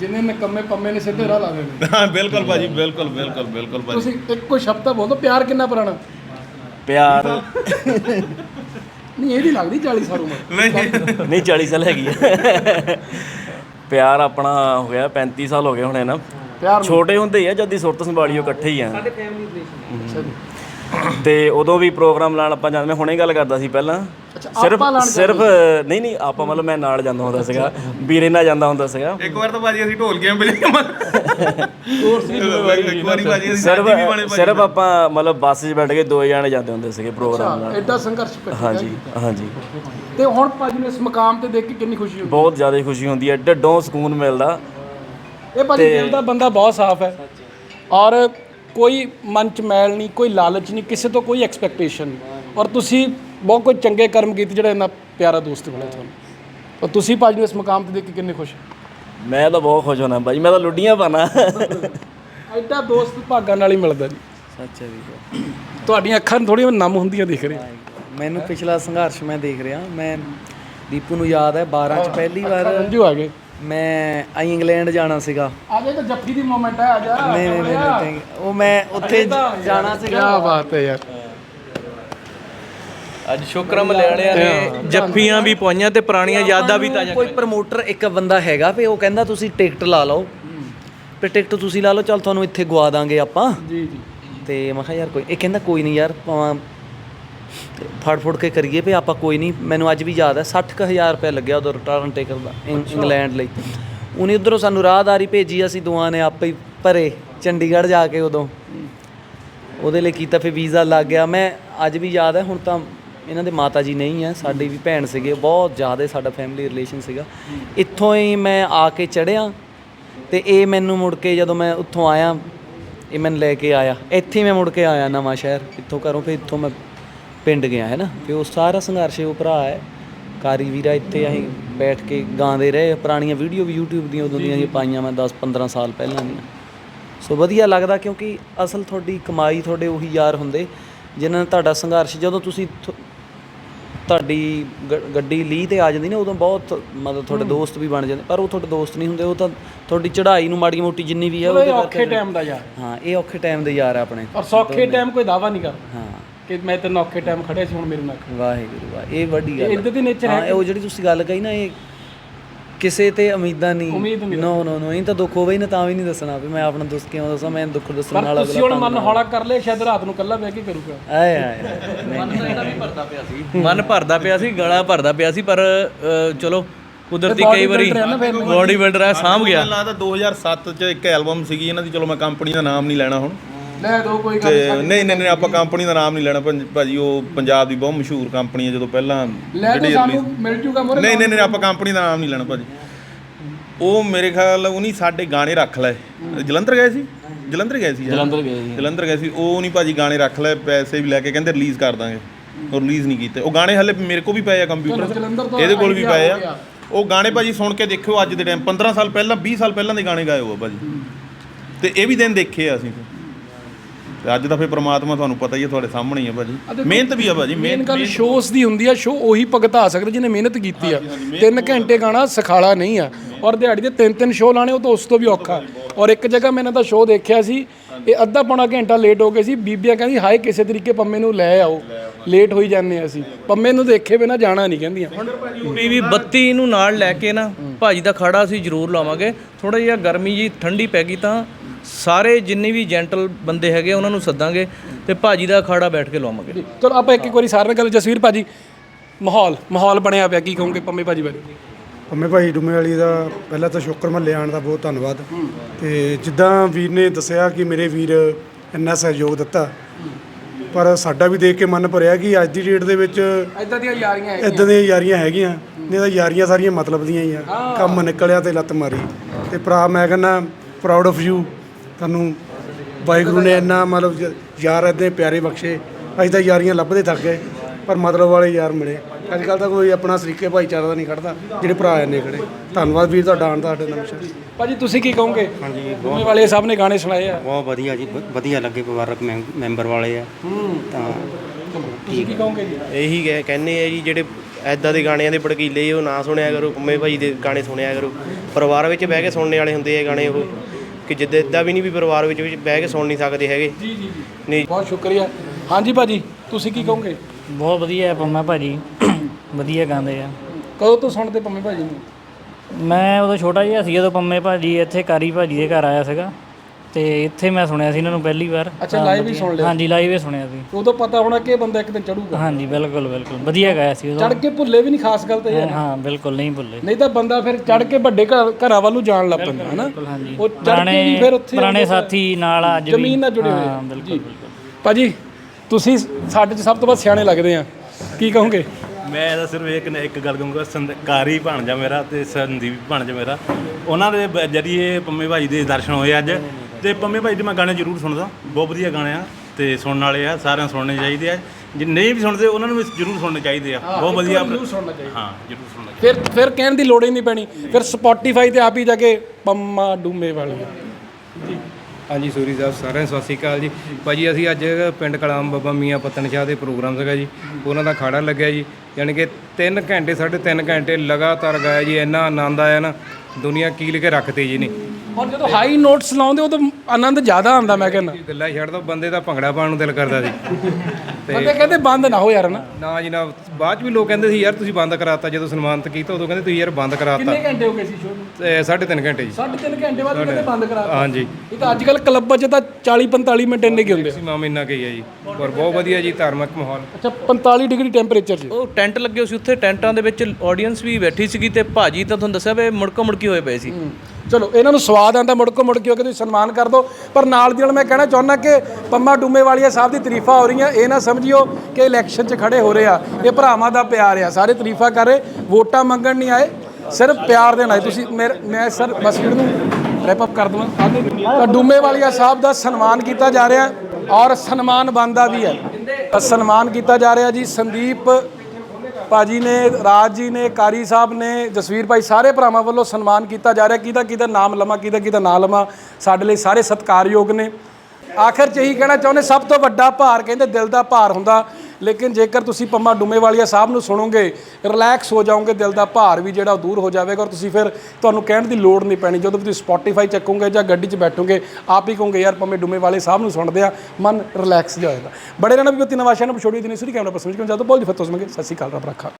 ਜਿੰਨੇ ਨਕੰਮੇ ਪੰਮੇ ਨੇ ਸਿੱਧੇ ਰਾਹ ਲਾ ਦੇਣੇ। ਹਾਂ ਬਿਲਕੁਲ ਭਾਜੀ ਬਿਲਕੁਲ ਬਿਲਕੁਲ ਬਿਲਕੁਲ ਭਾਜੀ। ਤੁਸੀਂ ਇੱਕੋ ਸ਼ਬਦ ਤਾਂ ਬੋਲੋ ਪਿਆਰ ਕਿੰਨਾ ਪੁਰਾਣਾ? ਪਿਆਰ। ਨਹੀਂ ਇਹਦੀ ਲੱਗਦੀ 40 ਸਾਲ ਉਮਰ। ਨਹੀਂ। 40 ਸਾਲ ਹੈਗੀ ਆ। ਪਿਆਰ ਆਪਣਾ ਹੋ ਗਿਆ 35 ਸਾਲ ਹੋ ਗਏ ਹੁਣੇ ਨਾ। ਪਿਆਰ ਛੋਟੇ ਹੁੰਦੇ ਹੀ ਆ ਜਦ ਦੀ ਸੁਰਤ ਸੰਭਾਲੀਓ ਇਕੱਠੇ ਹੀ ਆ। ਅੱਛਾ ਜੀ। ਤੇ ਉਦੋਂ ਵੀ ਪ੍ਰੋਗਰਾਮ ਲਾਣ ਆਪਾਂ ਜਾਂਦੇ ਮੈਂ ਹੁਣੇ ਗੱਲ ਕਰਦਾ ਸੀ ਪਹਿਲਾਂ। ਸਿਰਫ ਸਿਰਫ ਨਹੀਂ ਨਹੀਂ ਆਪਾਂ ਮਤਲਬ ਮੈਂ ਨਾਲ ਜਾਂਦਾ ਹੁੰਦਾ ਸੀਗਾ ਵੀਰੇ ਨਾਲ ਜਾਂਦਾ ਹੁੰਦਾ ਸੀਗਾ। ਇੱਕ ਵਾਰ ਤਾਂ ਭਾਜੀ ਅਸੀਂ ਢੋਲ ਕੇ ਮਿਲੇ ਇੱਕ ਵਾਰੀ ਭਾਜੀ ਅਸੀਂ ਸਿਰਫ ਸਾਡੀ ਵੀ ਬਣੇ ਭਾਜੀ ਸਿਰਫ ਆਪਾਂ ਮਤਲਬ ਬੱਸ 'ਚ ਬੈਠ ਕੇ ਦੋ ਜਣੇ ਜਾਂਦੇ ਹੁੰਦੇ ਸੀਗੇ ਪ੍ਰੋਗਰਾਮ ਨਾਲ। ਐਡਾ ਸੰਘਰਸ਼ ਕੱਟਿਆ ਹਾਂਜੀ ਹਾਂਜੀ। ਤੇ ਹੁਣ ਭਾਜੀ ਨੂੰ ਇਸ ਮਕਾਮ ਤੇ ਦੇਖ ਕੇ ਕਿੰਨੀ ਖੁਸ਼ੀ ਹੋਈ ਬਹੁਤ ਜ਼ਿਆਦਾ ਖੁਸ਼ੀ ਹੁੰਦੀ ਹੈ ਢੱਡੋਂ ਸਕੂਨ ਮਿਲਦਾ। ਇਹ ਭਾਜੀ ਦਿਲ ਦਾ ਬੰਦਾ ਬਹੁਤ ਸਾਫ਼ ਹੈ। ਔਰ ਕੋਈ ਮਨ ਚ ਮੈਲ ਨਹੀਂ ਕੋਈ ਲਾਲਚ ਨਹੀਂ ਕਿਸੇ ਤੋਂ ਕੋਈ ਐਕਸਪੈਕਟੇਸ਼ਨ ਨਹੀਂ। ਔਰ ਤੁਸੀਂ ਬਹੁਤ ਕੋਈ ਚੰਗੇ ਕਰਮ ਕੀਤੇ ਜਿਹੜਾ ਇੰਨਾ ਪਿਆਰਾ ਦੋਸਤ ਬਣਿਆ ਤੁਹਾਨੂੰ। ਔਰ ਤੁਸੀਂ ਭਾਜੀ ਨੂੰ ਇਸ ਮਕਾਮ ਤੇ ਦੇਖ ਕੇ ਕਿੰਨੇ ਖੁਸ਼ ਮੈਂ ਤਾਂ ਬਹੁਤ ਖੁਸ਼ ਹੋਣਾ ਬਾਈ ਮੈਂ ਤਾਂ ਲੁੱਡੀਆਂ ਪਾਣਾ। ਐਡਾ ਦੋਸਤ ਭਾਗਾਂ ਨਾਲ ਹੀ ਮਿਲਦਾ ਜੀ। ਸੱਚ ਹੈ ਵੀ ਤੁਹਾਡੀਆਂ ਅੱਖਾਂ ਥੋੜੀਆਂ ਨਮ ਹੁੰਦੀਆਂ ਦਿਖ ਰਹੀਆਂ ਮੈਨੂੰ ਪਿਛਲਾ ਸੰਘਰਸ਼ ਮੈਂ ਦੇਖ ਰਿਹਾ। ਮੈਂ ਦੀਪੂ ਨੂੰ ਯਾਦ ਹੈ 12 ਚ ਪਹਿਲੀ ਵਾਰ ਰੰਜੂ ਆ ਗਏ। ਮੈਂ ਆਈ ਇੰਗਲੈਂਡ ਜਾਣਾ ਸੀਗਾ। ਆ ਜਾ ਤਾਂ ਜੱਫੀ ਦੀ ਮੂਮੈਂਟ ਹੈ ਆ ਜਾ ਨਹੀਂ ਨਹੀਂ ਨਹੀਂ ਨਹੀਂ, ਉਹ ਮੈਂ ਉੱਥੇ ਜਾਣਾ ਕੀ ਸੀਗਾ। ਬਾਤ ਹੈ ਯਾਰ। ਅੱਜ ਸ਼ੁਕਰਮ ਲਿਆੜਿਆ ਨੇ ਜੱਫੀਆਂ ਵੀ ਪਵਾਈਆਂ ਤੇ ਪੁਰਾਣੀਆਂ ਯਾਦਾਂ ਵੀ ਤਾਜ਼ਾ ਕੋਈ ਪ੍ਰਮੋਟਰ ਇੱਕ ਬੰਦਾ ਹੈਗਾ ਵੀ ਉਹ ਕਹਿੰਦਾ ਤੁਸੀਂ ਟਿਕਟ ਲਾ ਲਓ। ਤੇ ਟਿਕਟ ਤੁਸੀਂ ਲਾ ਲਓ ਚੱਲ ਤੁਹਾਨੂੰ ਇੱਥੇ ਗਵਾ ਦਾਂਗੇ ਆਪਾਂ। ਜੀ ਜੀ। ਤੇ ਮੈਂ ਕਿਹਾ ਯਾਰ ਕੋਈ ਇਹ ਕਹਿੰਦਾ ਕੋਈ ਨਹੀਂ ਯਾਰ ਭਾਵੇਂ ਫੜ ਫੜ ਕੇ ਕਰੀਏ ਵੀ ਆਪਾਂ ਕੋਈ ਨਹੀਂ ਮੈਨੂੰ ਅੱਜ ਵੀ ਯਾਦ ਹੈ 60000 ਰੁਪਏ ਲੱਗਿਆ ਉਦੋਂ ਰਿਟਰਨ ਟਿਕਟ ਦਾ ਇੰਗ- ਇੰਗਲੈਂਡ ਲਈ। ਉਹਨੇ ਉਧਰੋਂ ਸਾਨੂੰ ਰਾਹਦਾਰੀ ਭੇਜੀ ਅਸੀਂ ਦੋਵਾਂ ਨੇ ਆਪੇ ਹੀ ਭਰੇ ਚੰਡੀਗੜ੍ਹ ਜਾ ਕੇ ਉਦੋਂ। ਉਹਦੇ ਲਈ ਕੀਤਾ ਫਿਰ ਵੀਜ਼ਾ ਲੱਗ ਗਿਆ। ਮੈਂ ਅੱਜ ਵੀ ਯਾਦ ਹੈ ਹੁਣ ਤਾਂ ਇਹਨਾਂ ਦੇ ਮਾਤਾ ਜੀ ਨਹੀਂ ਆ ਸਾਡੀ ਵੀ ਭੈਣ ਸੀਗੇ ਬਹੁਤ ਜ਼ਿਆਦਾ ਸਾਡਾ ਫੈਮਿਲੀ ਰਿਲੇਸ਼ਨ ਸੀਗਾ। ਇੱਥੋਂ ਹੀ ਮੈਂ ਆ ਕੇ ਚੜਿਆ ਤੇ ਇਹ ਮੈਨੂੰ ਮੁੜ ਕੇ ਜਦੋਂ ਮੈਂ ਉੱਥੋਂ ਆਇਆ ਇਹ ਮੈਨੂੰ ਲੈ ਕੇ ਆਇਆ। ਇੱਥੇ ਹੀ ਮੈਂ ਮੁੜ ਕੇ ਆਇਆ ਨਵਾਂ ਸ਼ਹਿਰ ਇੱਥੋਂ ਘਰੋਂ ਫਿਰ ਇੱਥੋਂ ਮੈਂ ਪਿੰਡ ਗਿਆ ਹੈ ਨਾ ਫਿਰ ਉਹ ਸਾਰਾ ਸੰਘਰਸ਼ ਉਹ ਭਰਾ ਹੈ। ਕਾਰੀ ਵੀਰਾ ਇੱਥੇ ਅਸੀਂ ਬੈਠ ਕੇ ਗਾਉਂਦੇ ਰਹੇ ਪੁਰਾਣੀਆਂ ਵੀਡੀਓ ਵੀ YouTube ਦੀਆਂ ਉਦੋਂ ਦੀਆਂ ਜੀ ਪਾਈਆਂ ਮੈਂ 10 15 ਸਾਲ ਪਹਿਲਾਂ ਦੀਆਂ। ਸੋ ਵਧੀਆ ਲੱਗਦਾ ਕਿਉਂਕਿ ਅਸਲ ਤੁਹਾਡੀ ਕਮਾਈ ਤੁਹਾਡੇ ਉਹੀ ਯਾਰ ਹੁੰਦੇ ਜਿਨ੍ਹਾਂ ਨੇ ਤੁਹਾਡਾ ਸੰਘਰਸ਼ ਜਦੋਂ ਤੁਸੀਂ ਤੁਹਾਡੀ ਗੱਡੀ ਲੀਹ ਤੇ ਆ ਜਾਂਦੀ ਨਾ ਉਦੋਂ ਬਹੁਤ ਮਤਲਬ ਤੁਹਾਡੇ ਦੋਸਤ ਵੀ ਬਣ ਜਾਂਦੇ ਪਰ ਉਹ ਤੁਹਾਡੇ ਦੋਸਤ ਨਹੀਂ ਹੁੰਦੇ ਉਹ ਤਾਂ ਤੁਹਾਡੀ ਚੜ੍ਹਾਈ ਨੂੰ ਮਾੜੀ ਮੋਟੀ ਜਿੰਨੀ ਵੀ ਹੈ ਉਹਦੇ ਔਖੇ ਟਾਈਮ ਦਾ ਯਾਰ। ਹਾਂ ਇਹ ਔਖੇ ਟਾਈਮ ਦੇ ਯਾਰ ਆ ਆਪਣੇ। ਔਰ ਸੌਖੇ ਟਾਈਮ ਕੋਈ ਦਾਵਾ ਨਹੀਂ ਕਰ ਹਾਂ। ਕਿ ਮੈਂ ਤੈਨੂੰ ਔਖੇ ਟਾਈਮ ਖੜਿਆ ਸੀ ਹੁਣ ਮੇਰੇ ਨਾਲ ਵਾਹਿਗੁਰੂ ਵਾਹ ਇਹ ਵੱਡੀ ਗੱਲ ਇੱਦਾਂ ਦੀ nature ਹਾਂ ਇਹ ਉਹ ਜਿਹੜੀ ਤੁਸੀਂ ਗੱਲ ਕਹੀ ਨਾ ਇਹ ਕਿਸੇ ਤੇ ਉਮੀਦਾਂ ਨਹੀਂ। ਉਮੀਦ ਨਹੀਂ ਨੋ ਨੋ ਨੋ ਇਹ ਤਾਂ ਦੁੱਖ ਹੋਵੇ ਹੀ ਨਾ ਤਾਂ ਵੀ ਨਹੀਂ ਦੱਸਣਾ ਵੀ ਮੈਂ ਆਪਣਾ ਦੁੱਖ ਕਿਉਂ ਦੱਸਾਂ ਮੈਂ ਦੁੱਖ ਦੱਸਣ ਪਰ ਨਾਲ ਤੁਸੀਂ ਹੁਣ ਮਨ ਹੌਲਾ ਕਰ ਲਿਆ ਸ਼ਾਇਦ ਰਾਤ ਨੂੰ ਕੱਲਾ ਬਹਿ ਕੇ ਕਰੂਗਾ। ਆਏ ਆਏ ਨਹੀਂ ਮਨ ਭਰਦਾ ਪਿਆ ਸੀ ਗਲਾ ਭਰਦਾ ਪਿਆ ਸੀ ਪਰ ਅ, ਚਲੋ ਕੁਦਰਤੀ ਕਈ ਵਾਰੀ ਬੋਡੀ ਬਿਲਡਰ ਆ ਸਾਂਭ ਗਿਆ। ਮੈਨੂੰ ਲੱਗਦਾ 2007 ਚ ਇੱਕ ਐਲਬਮ ਸੀਗੀ ਇਹਨਾਂ ਦੀ ਚਲੋ ਮੈਂ ਕੰਪਨੀ ਦਾ ਨਾਮ ਨਹੀਂ ਲੈਣਾ ਹੁਣ। ਲੈ ਦੋ ਕੋਈ ਤੇ ਨਹੀਂ ਨਹੀਂ ਨਹੀਂ ਆਪਾਂ ਕੰਪਨੀ ਦਾ ਨਾਮ ਨਹੀਂ ਲੈਣਾ ਭਾਜੀ ਉਹ ਪੰਜਾਬ ਦੀ ਬਹੁਤ ਮਸ਼ਹੂਰ ਕੰਪਨੀ ਹੈ ਜਦੋਂ ਪਹਿਲਾਂ ਲੈ ਦੋ ਸਾਨੂੰ ਮਿਲ ਜੂਗਾ ਮੋਰੇ ਨਹੀਂ ਨਹੀਂ ਨਹੀਂ ਆਪਾਂ ਕੰਪਨੀ ਦਾ ਨਾਮ ਨਹੀਂ ਲੈਣਾ ਭਾਜੀ। ਉਹ ਮੇਰੇ ਖਿਆਲ ਉਹਨੀ ਸਾਡੇ ਗਾਣੇ ਰੱਖ ਲਏ। ਜਲੰਧਰ ਗਏ ਸੀ? ਜਲੰਧਰ ਗਏ ਸੀ ਜਲੰਧਰ ਗਏ ਸੀ। ਜਲੰਧਰ ਗਏ ਸੀ। ਉਹ ਨਹੀਂ ਭਾਜੀ ਗਾਣੇ ਰੱਖ ਲਏ ਪੈਸੇ ਵੀ ਲੈ ਕੇ ਕਹਿੰਦੇ ਰਿਲੀਜ਼ ਕਰ ਦਾਂਗੇ। ਉਹ ਰਿਲੀਜ਼ ਨਹੀਂ ਕੀਤੇ। ਉਹ ਗਾਣੇ ਹਲੇ ਮੇਰੇ ਕੋਲ ਵੀ ਪਏ ਆ ਕੰਪਿਊਟਰ ਜਲੰਧਰ ਤੋਂ ਇਹਦੇ ਕੋਲ ਵੀ idea ਪਏ ਹੋ ਆ ਗਿਆ। ਉਹ ਗਾਣੇ ਭਾਜੀ ਸੁਣ ਕੇ ਦੇਖਿਓ ਅੱਜ ਦੇ ਟਾਈਮ 15 ਸਾਲ ਪਹਿਲਾਂ 20 ਸਾਲ ਪਹਿਲਾਂ ਦੇ ਗਾਣੇ ਗਾਏ ਹੋ ਆ ਭਾਜੀ। ਤੇ ਇਹ ਵੀ ਦਿਨ ਦੇਖੇ ਆ ਅਸੀਂ। ਤੇ ਅੱਜ ਤਾਂ ਫੇਰ ਪ੍ਰਮਾਤਮਾ ਤੁਹਾਨੂੰ ਪਤਾ ਹੀ ਹੈ ਤੁਹਾਡੇ ਸਾਹਮਣੇ ਹੀ ਆ ਭਾਜੀ। ਮਿਹਨਤ ਵੀ ਆ ਭਾਜੀ ਮੇਨ ਮਿਹਨਤ ਗੱਲ ਸ਼ੋਅਸ ਦੀ ਹੁੰਦੀ ਆ ਸ਼ੋਅ ਉਹੀ ਭਗਤਾ ਸਕਦਾ ਜਿਹਨੇ ਮਿਹਨਤ ਕੀਤੀ ਆ। 3 ਘੰਟੇ ਗਾਣਾ ਸਖਾਲਾ ਨਹੀਂ ਆ। ਔਰ ਦਿਹਾੜੀ ਦੇ ਤਿੰਨ ਤਿੰਨ ਸ਼ੋਅ ਲਾਣੇ ਉਹ ਤਾਂ ਉਸ ਤੋਂ ਵੀ ਔਖਾ। ਔਰ ਇੱਕ ਜਗ੍ਹਾ ਮੈਨੇ ਤਾਂ ਸ਼ੋਅ ਦੇਖਿਆ ਸੀ ਇਹ ਅੱਧਾ ਪੌਣਾ ਘੰਟਾ ਲੇਟ ਹੋ ਗਏ ਸੀ ਬੀਬੀਆਂ ਕਹਿੰਦੀ ਹਾਏ ਕਿਸੇ ਤਰੀਕੇ ਪੰਮੇ ਨੂੰ ਲੈ ਆਓ। ਲੇਟ ਹੋਈ ਜਾਂਦੇ ਆ ਅਸੀਂ। ਪੰਮੇ ਨੂੰ ਦੇਖੇ ਬਿਨਾ ਜਾਣਾ ਨਹੀਂ ਕਹਿੰਦੀਆਂ। ਪੀਵੀ 32 ਨੂੰ ਨਾਲ ਲੈ ਕੇ ਨਾ ਭਾਜੀ ਦਾ ਖੜਾ ਅਸੀਂ ਜ਼ਰੂਰ ਲਾਵਾਂਗੇ। ਥੋੜਾ ਜਿਹਾ ਗਰਮੀ ਜੀ ਠੰਡੀ ਪੈ ਗਈ ਤਾਂ ਸਾਰੇ ਜਿੰਨੇ ਵੀ ਜੈਂਟਲ ਬੰਦੇ ਹੈਗੇ ਉਹਨਾਂ ਨੂੰ ਸੱਦਾਂਗੇ ਤੇ ਭਾਜੀ ਦਾ ਅਖਾੜਾ ਬੈਠ ਕੇ ਲਵਾਵਾਂਗੇ ਚਲੋ ਆਪਾਂ ਇੱਕ ਇੱਕ ਵਾਰੀ ਸਾਰਿਆਂ ਨਾਲ ਗੱਲ ਜਸਵੀਰ ਭਾਜੀ ਮਾਹੌਲ ਮਾਹੌਲ ਬਣਿਆ ਪਿਆ ਕੀ ਕਹੋਗੇ ਪੰਮੇ ਭਾਜੀ ਬਾਰੇ? ਪੰਮੇ ਭਾਈ ਡੁਮੇ ਵਾਲੀ ਦਾ ਪਹਿਲਾਂ ਤਾਂ ਸ਼ੁਕਰ ਮੱਲੇ ਆਉਣ ਦਾ ਬਹੁਤ ਧੰਨਵਾਦ। ਤੇ ਜਿੱਦਾਂ ਵੀਰ ਨੇ ਦੱਸਿਆ ਕਿ ਮੇਰੇ ਵੀਰ ਇੰਨਾ ਸਹਿਯੋਗ ਦਿੱਤਾ ਪਰ ਸਾਡਾ ਵੀ ਦੇਖ ਕੇ ਮਨ ਭਰਿਆ ਕਿ ਅੱਜ ਦੀ ਡੇਟ ਦੇ ਵਿੱਚ ਐਦਾਂ ਦੀਆਂ ਯਾਰੀਆਂ ਹੈ ਇਦਾਂ ਦੀਆਂ ਯਾਰੀਆਂ ਹੈਗੀਆਂ ਨਹੀਂ ਤਾਂ ਯਾਰੀਆਂ ਸਾਰੀਆਂ ਮਤਲਬ ਦੀਆਂ ਹੀ ਆ। ਕੰਮ ਨਿਕਲਿਆ ਤੇ ਲੱਤ ਮਾਰੀ। ਤੇ ਭਰਾ ਮੈਂ ਕਹਿੰਦਾ ਪ੍ਰਾਊਡ ਆਫ ਯੂ ਤੁਹਾਨੂੰ ਵਾਹਿਗੁਰੂ ਨੇ ਇੰਨਾ ਮਤਲਬ ਯਾਰ ਇੰਨੇ ਪਿਆਰੇ ਬਖਸ਼ੇ। ਅਸੀਂ ਤਾਂ ਯਾਰੀਆਂ ਲੱਭਦੇ ਥੱਕ ਗਏ ਪਰ ਮਤਲਬ ਵਾਲੇ ਯਾਰ ਮਿਲੇ। ਅੱਜ ਕੱਲ ਤਾਂ ਕੋਈ ਆਪਣਾ ਸਰੀਕੇ ਭਾਈਚਾਰਾ ਦਾ ਨਹੀਂ ਖੜਦਾ ਜਿਹੜੇ ਭਰਾ ਇੰਨੇ ਖੜੇ। ਧੰਨਵਾਦ ਵੀਰ ਤੁਹਾਡਾ ਆਉਣ ਦਾ ਸਾਡੇ ਨਮਸਕਾਰ ਭਾਜੀ ਤੁਸੀਂ ਕੀ ਕਹੋਗੇ? ਹਾਂਜੀ ਪੰਮੇ ਵਾਲੇ ਸਭ ਨੇ ਗਾਣੇ ਸੁਣਾਏ ਆ। ਬਹੁਤ ਵਧੀਆ ਜੀ ਵਧੀਆ ਲੱਗੇ ਪਰਿਵਾਰਕ ਮੈਂ- ਮੈਂਬਰ ਵਾਲੇ ਆ। ਤਾਂ ਤੁਸੀਂ ਕੀ ਕਹੋਗੇ ਜੀ? ਇਹੀ ਕਹਿ- ਕਹਿੰਦੇ ਆ ਜੀ ਜਿਹੜੇ ਐਦਾਂ ਦੇ ਗਾਣਿਆਂ ਦੇ ਭੜਕੀਲੇ ਉਹ ਨਾ ਸੁਣਿਆ ਕਰੋ। ਪੰਮੇ ਭਾਈ ਦੇ ਗਾਣੇ ਸੁਣਿਆ ਕਰੋ। ਪਰਿਵਾਰ ਵਿੱਚ ਬਹਿ ਕੇ ਸੁਣਨੇ ਵਾਲੇ ਹੁੰਦੇ ਆ ਗਾਣੇ ਉਹ। ਕਿ ਜਿੱਦਾਂ ਇਦਾਂ ਵੀ ਨਹੀਂ ਵੀ ਪਰਿਵਾਰ ਵਿੱਚ ਵਿੱਚ ਬਹਿ ਕੇ ਸੁਣ ਨਹੀਂ ਸਕਦੇ ਹੈਗੇ। ਜੀ ਜੀ ਜੀ। ਨਹੀਂ। ਬਹੁਤ ਸ਼ੁਕਰੀਆ। ਹਾਂਜੀ ਭਾਜੀ ਤੁਸੀਂ ਕੀ ਕਹੋਗੇ? ਬਹੁਤ ਵਧੀਆ ਹੈ ਪੰਮਾ ਭਾਜੀ। ਵਧੀਆ ਗਾਉਂਦੇ ਆ। ਕਦੋਂ ਤੋਂ ਸੁਣਦੇ ਪੰਮੇ ਭਾਜੀ ਨੂੰ? ਮੈਂ ਉਦੋਂ ਛੋਟਾ ਜਿਹਾ ਸੀ ਜਦੋਂ ਪੰਮੇ ਭਾਜੀ ਇੱਥੇ ਕਾਰੀ ਭਾਜੀ ਦੇ ਘਰ ਆਇਆ ਸੀਗਾ। ਤੇ ਇੱਥੇ ਮੈਂ ਸੁਣਿਆ ਸੀ ਇਹਨਾਂ ਨੂੰ ਪਹਿਲੀ ਵਾਰ। ਅੱਛਾ, live ਹੀ ਸੁਣ ਲਿਆ। ਹਾਂਜੀ ਲਾਈਵ ਹੀ ਸੁਣਿਆ ਸੀ। ਉਦੋਂ ਪਤਾ ਹੋਣਾ ਕਿ ਇਹ ਬੰਦਾ ਇੱਕ ਦਿਨ ਚੜੂਗਾ। ਹਾਂਜੀ ਬਿਲਕੁਲ ਬਿਲਕੁਲ। ਵਧੀਆ ਗਾਇਆ ਸੀ ਉਦੋਂ। ਚੜ ਕੇ ਭੁੱਲੇ ਵੀ ਨਹੀਂ ਖਾਸ ਗੱਲ ਤਾਂ ਇਹ ਹੈ। ਹਾਂ ਬਿਲਕੁਲ ਨਹੀਂ ਭੁੱਲੇ। ਨਹੀਂ ਤਾਂ ਬੰਦਾ ਫਿਰ ਚੜ ਕੇ ਵੱਡੇ ਘਰ- ਘਰਾਂ ਵੱਲ ਨੂੰ ਜਾਣ ਲੱਗ ਪੈਂਦਾ ਹਨਾ? ਹਾਂਜੀ। ਉਹ ਚੜ ਕੇ ਵੀ ਫਿਰ ਉੱਥੇ ਪੁਰਾਣੇ ਸਾਥੀ ਨਾਲ ਅੱਜ ਵੀ। ਜ਼ਮੀਨ ਨਾਲ ਜੁੜੇ ਹੋਏ ਹਾਂ। ਬਿਲਕੁਲ ਜੀ। ਭਾਜੀ ਤੁਸੀਂ ਸਾਡੇ ਚ ਸਭ ਤੋਂ ਵੱਧ ਸਿਆਣੇ ਲੱਗਦੇ ਆ। ਕੀ ਕਹੋਗੇ? ਮੈਂ ਤਾਂ ਸਿਰਫ ਇੱਕ ਇੱਕ ਗੱਲ ਕਹੂੰਗਾ ਸੰਦਕਾਰੀ ਭਾਣਜਾ ਮੇਰਾ ਤੇ ਸੰਦੀਪ ਭਾਣਜਾ ਮੇਰਾ। ਉਹਨਾਂ ਦੇ ਬ- ਜਰੀਏ ਪੰਮੇ ਭਾਈ ਦੇ ਦਰਸ਼ਨ ਹੋਏ ਅੱਜ। ਤੇ ਪੰਮੇ ਭਾਈ ਦੇ ਮੈਂ ਗਾਣੇ ਜ਼ਰੂਰ ਸੁਣਦਾ ਬਹੁਤ ਵਧੀਆ ਗਾਣੇ ਆ ਤੇ ਸੁਣਨ ਵਾਲੇ ਆ ਸਾਰਿਆਂ ਨੂੰ ਸੁਣਨੇ ਚਾਹੀਦੇ ਆ। ਜੇ ਨਹੀਂ ਵੀ ਸੁਣਦੇ ਉਹਨਾਂ ਨੂੰ ਵੀ ਜ਼ਰੂਰ ਸੁਣਨੇ ਚਾਹੀਦੇ ਆ। ਬਹੁਤ ਵਧੀਆ ਜ਼ਰੂਰ ਸੁਣਨਾ ਚਾਹੀਦਾ। ਹਾਂ ਜ਼ਰੂਰ ਸੁਣਨਾ ਫਿਰ ਫਿਰ ਕਹਿਣ ਦੀ ਲੋੜ ਹੀ ਨਹੀਂ ਪੈਣੀ। ਫਿਰ ਸਪੋਟੀਫਾਈ ਤੇ ਆਪ ਹੀ ਜਾ ਕੇ ਪੰਮਾ ਡੂਮੇ ਵਾਲੀ ਜੀ। ਹਾਂਜੀ ਸੂਰੀ ਸਾਹਿਬ ਸਾਰਿਆਂ ਨੂੰ ਸਤਿ ਸ਼੍ਰੀ ਅਕਾਲ ਜੀ। ਭਾਜੀ ਅਸੀਂ ਅੱਜ ਪਿੰਡ ਕਲਾਮ ਬਾਬਾ ਮੀਆਂ ਪਤਨ ਸ਼ਾਹ ਦੇ ਪ੍ਰੋਗਰਾਮ ਸੀਗਾ ਜੀ। ਉਹਨਾਂ ਦਾ ਖਾੜਾ ਲੱਗਿਆ ਜੀ। ਯਾਨੀ ਕਿ 3 ਘੰਟੇ ਸਾਢੇ ਤਿੰਨ ਘੰਟੇ ਲਗਾਤਾਰ ਗਾਇਆ ਜੀ। ਇੰਨਾ ਆਨੰਦ ਆਇਆ ਨਾ ਦੁਨੀਆ ਕੀਲ ਕੇ ਰੱਖਤੇ ਜੀ ਨੇ। ਔਰ ਜਦੋਂ ਹਾਈ ਨੋਟਸ ਲਾਉਂਦੇ ਉਦੋਂ ਆਨੰਦ ਜ਼ਿਆਦਾ ਆਉਂਦਾ ਮੈਂ ਕਹਿੰਦਾ। ਗੱਲਾਂ ਛੱਡ ਦੋ ਬੰਦੇ ਦਾ ਭੰਗੜਾ ਪਾਉਣ ਨੂੰ ਦਿਲ ਕਰਦਾ ਸੀ। ਬੰਦੇ ਕਹਿੰਦੇ ਬੰਦ ਨਾ ਹੋ ਯਾਰ ਨਾ ਨਾ ਜੀ ਨਾ ਬਾਅਦ ਚ ਵੀ ਲੋਕ ਕਹਿੰਦੇ ਸੀ ਯਾਰ ਤੁਸੀਂ ਬੰਦ ਕਰਾਤਾ ਜਦੋਂ ਸਨਮਾਨਿਤ ਕੀਤਾ ਉਦੋਂ ਕਹਿੰਦੇ ਤੁਸੀਂ ਯਾਰ ਬੰਦ ਕਰਾਤਾ। ਕਿੰਨੇ ਘੰਟੇ ਹੋ ਗਏ ਸੀ ਸ਼ੋਅ ਨੂੰ? ਤੇ ਸਾਢੇ ਤਿੰਨ ਘੰਟੇ ਜੀ। ਸਾਢੇ ਤਿੰਨ ਘੰਟੇ ਬਾਅਦ ਕਹਿੰਦੇ ਬੰਦ ਕਰਾ ਦਿੱਤਾ। ਹਾਂਜੀ। ਇਹ ਤਾਂ ਅੱਜ ਕੱਲ ਕਲੱਬਾਂ 'ਚ ਤਾਂ 40 45 ਮਿੰਟ ਇੰਨੇ ਕੀ ਹੁੰਦੇ ਆ। ਮੈਕਸਿਮਮ ਇੰਨਾ ਕਹੀ ਹੈ ਜੀ। ਪਰ ਬਹੁਤ ਵਧੀਆ ਜੀ ਧਾਰਮਿਕ ਮਾਹੌਲ। ਅੱਛਾ 45 ਡਿਗਰੀ ਟੈਂਪਰੇਚਰ 'ਚ। ਉਹ ਟੈਂਟ ਲੱਗੇ ਸੀ ਉੱਥੇ ਟੈਂਟਾਂ ਦੇ ਵਿੱਚ ਆਡੀਅנס ਵੀ ਬੈਠੀ ਸੀਗੀ ਤੇ ਭਾਜੀ ਤਾਂ ਤੁਹਾਨੂੰ ਦੱਸਿਆ ਵੀ ਮੁੜਕੋ ਮੁੜਕੀ ਹੋਏ ਪਏ ਸੀ। ਚਲੋ, ਇਹਨਾਂ ਨੂੰ ਸਵਾਦ ਆਂਦਾ ਮੁੜਕੋ ਮੁੜ ਕੇ ਹੋ ਕੇ ਤੁਸੀਂ ਸਨਮਾਨ ਕਰ ਦਿਓ ਪਰ ਨਾਲ ਦੀ ਨਾਲ ਮੈਂ ਕਹਿਣਾ ਚਾਹੁੰਦਾ ਕਿ ਪੰਮਾ ਡੂਮੇ ਸਾਹਿਬ ਦੀ ਤਾਰੀਫਾਂ ਹੋ ਰਹੀਆਂ, ਇਹ ਨਾ ਸਮਝਿਓ ਕਿ ਇਲੈਕਸ਼ਨ 'ਚ ਖੜੇ ਹੋ ਰਹੇ ਆ। ਇਹ ਭਰਾਵਾਂ ਦਾ ਪਿਆਰ ਆ, ਸਾਰੇ ਤਾਰੀਫਾਂ ਕਰ ਰਹੇ, ਵੋਟਾਂ ਮੰਗਣ ਨਹੀਂ ਆਏ, ਸਿਰਫ ਪਿਆਰ ਦੇਣ ਆਏ। ਤੁਸੀਂ ਮੇਰੇ- ਮੈਂ ਸਰ, ਬਸ ਨੂੰ ਰੈਪ ਅਪ ਕਰ ਦਵਾਂ। ਤਾਂ ਡੂਮੇ ਸਾਹਿਬ ਦਾ ਸਨਮਾਨ ਕੀਤਾ ਜਾ ਰਿਹਾ ਔਰ ਸਨਮਾਨ ਬੰਦਾ ਵੀ ਹੈ। ਸਨਮਾਨ ਕੀਤਾ ਜਾ ਰਿਹਾ ਜੀ ਸੰਦੀਪ ਭਾਜੀ ਨੇ, ਰਾਜ ਜੀ ਨੇ, ਕਾਰੀ ਸਾਹਿਬ ਨੇ, ਜਸਵੀਰ ਭਾਈ ਸਾਰੇ ਭਰਾਵਾਂ ਵੱਲੋਂ ਸਨਮਾਨ ਕੀਤਾ ਜਾ ਰਿਹਾ। ਕਿਹਦਾ ਕਿਹਦਾ ਨਾਮ ਲਵਾਂ, ਕਿਹਦਾ ਕਿਹਦਾ ਨਾਂ ਲਵਾਂ, ਸਾਡੇ ਲਈ ਸਾਰੇ ਸਤਿਕਾਰਯੋਗ ਨੇ। ਆਖਰ ਚ ਇਹੀ ਕਹਿਣਾ ਚਾਹੁੰਦੇ, ਸਭ ਤੋਂ ਵੱਡਾ ਭਾਰ ਕਹਿੰਦੇ ਦਿਲ ਦਾ ਭਾਰ ਹੁੰਦਾ। ਲੇਕਿਨ ਜੇਕਰ ਤੁਸੀਂ ਪੰਮਾ ਡੂਮੇਵਾਲੀਆ ਸਾਹਿਬ ਨੂੰ ਸੁਣੋਗੇ ਰਿਲੈਕਸ ਹੋ ਜਾਓਗੇ, ਦਿਲ ਦਾ ਭਾਰ ਵੀ ਜਿਹੜਾ ਉਹ ਦੂਰ ਹੋ ਜਾਵੇਗਾ ਔਰ ਤੁਸੀਂ ਫਿਰ ਤੁਹਾਨੂੰ ਕਹਿਣ ਦੀ ਲੋੜ ਨਹੀਂ ਪੈਣੀ। ਜਦੋਂ ਵੀ ਤੁਸੀਂ ਸਪੋਟੀਫਾਈ ਚੱਕੋਗੇ ਜਾਂ ਗੱਡੀ 'ਚ ਬੈਠੋਗੇ, ਆਪ ਹੀ ਕਹੋਗੇ, ਯਾਰ ਪੰਮੇ ਡੂਮੇਵਾਲੇ ਸਾਹਿਬ ਨੂੰ ਸੁਣਦੇ ਆ ਮਨ ਰਿਲੈਕਸ ਜਿਹਾ ਹੋਏਗਾ। ਬੜੇ ਰਹਿਣਾ ਵੀ ਬੱਤੀ ਨਵਾਸ਼ਿਆਂ ਨੂੰ ਪਛੋੜੀ ਦਿਨੀ ਸੁਰੀ ਕੈਮਰਾ ਪਰਸਨ ਜਦੋਂ ਬੋਲ ਜੀ, ਫਿਰ ਤੋਂ ਸੁਣਗੇ। ਸਤਿ ਸ਼੍ਰੀ ਅਕਾਲ, ਰੱਬ ਰੱਖਾ।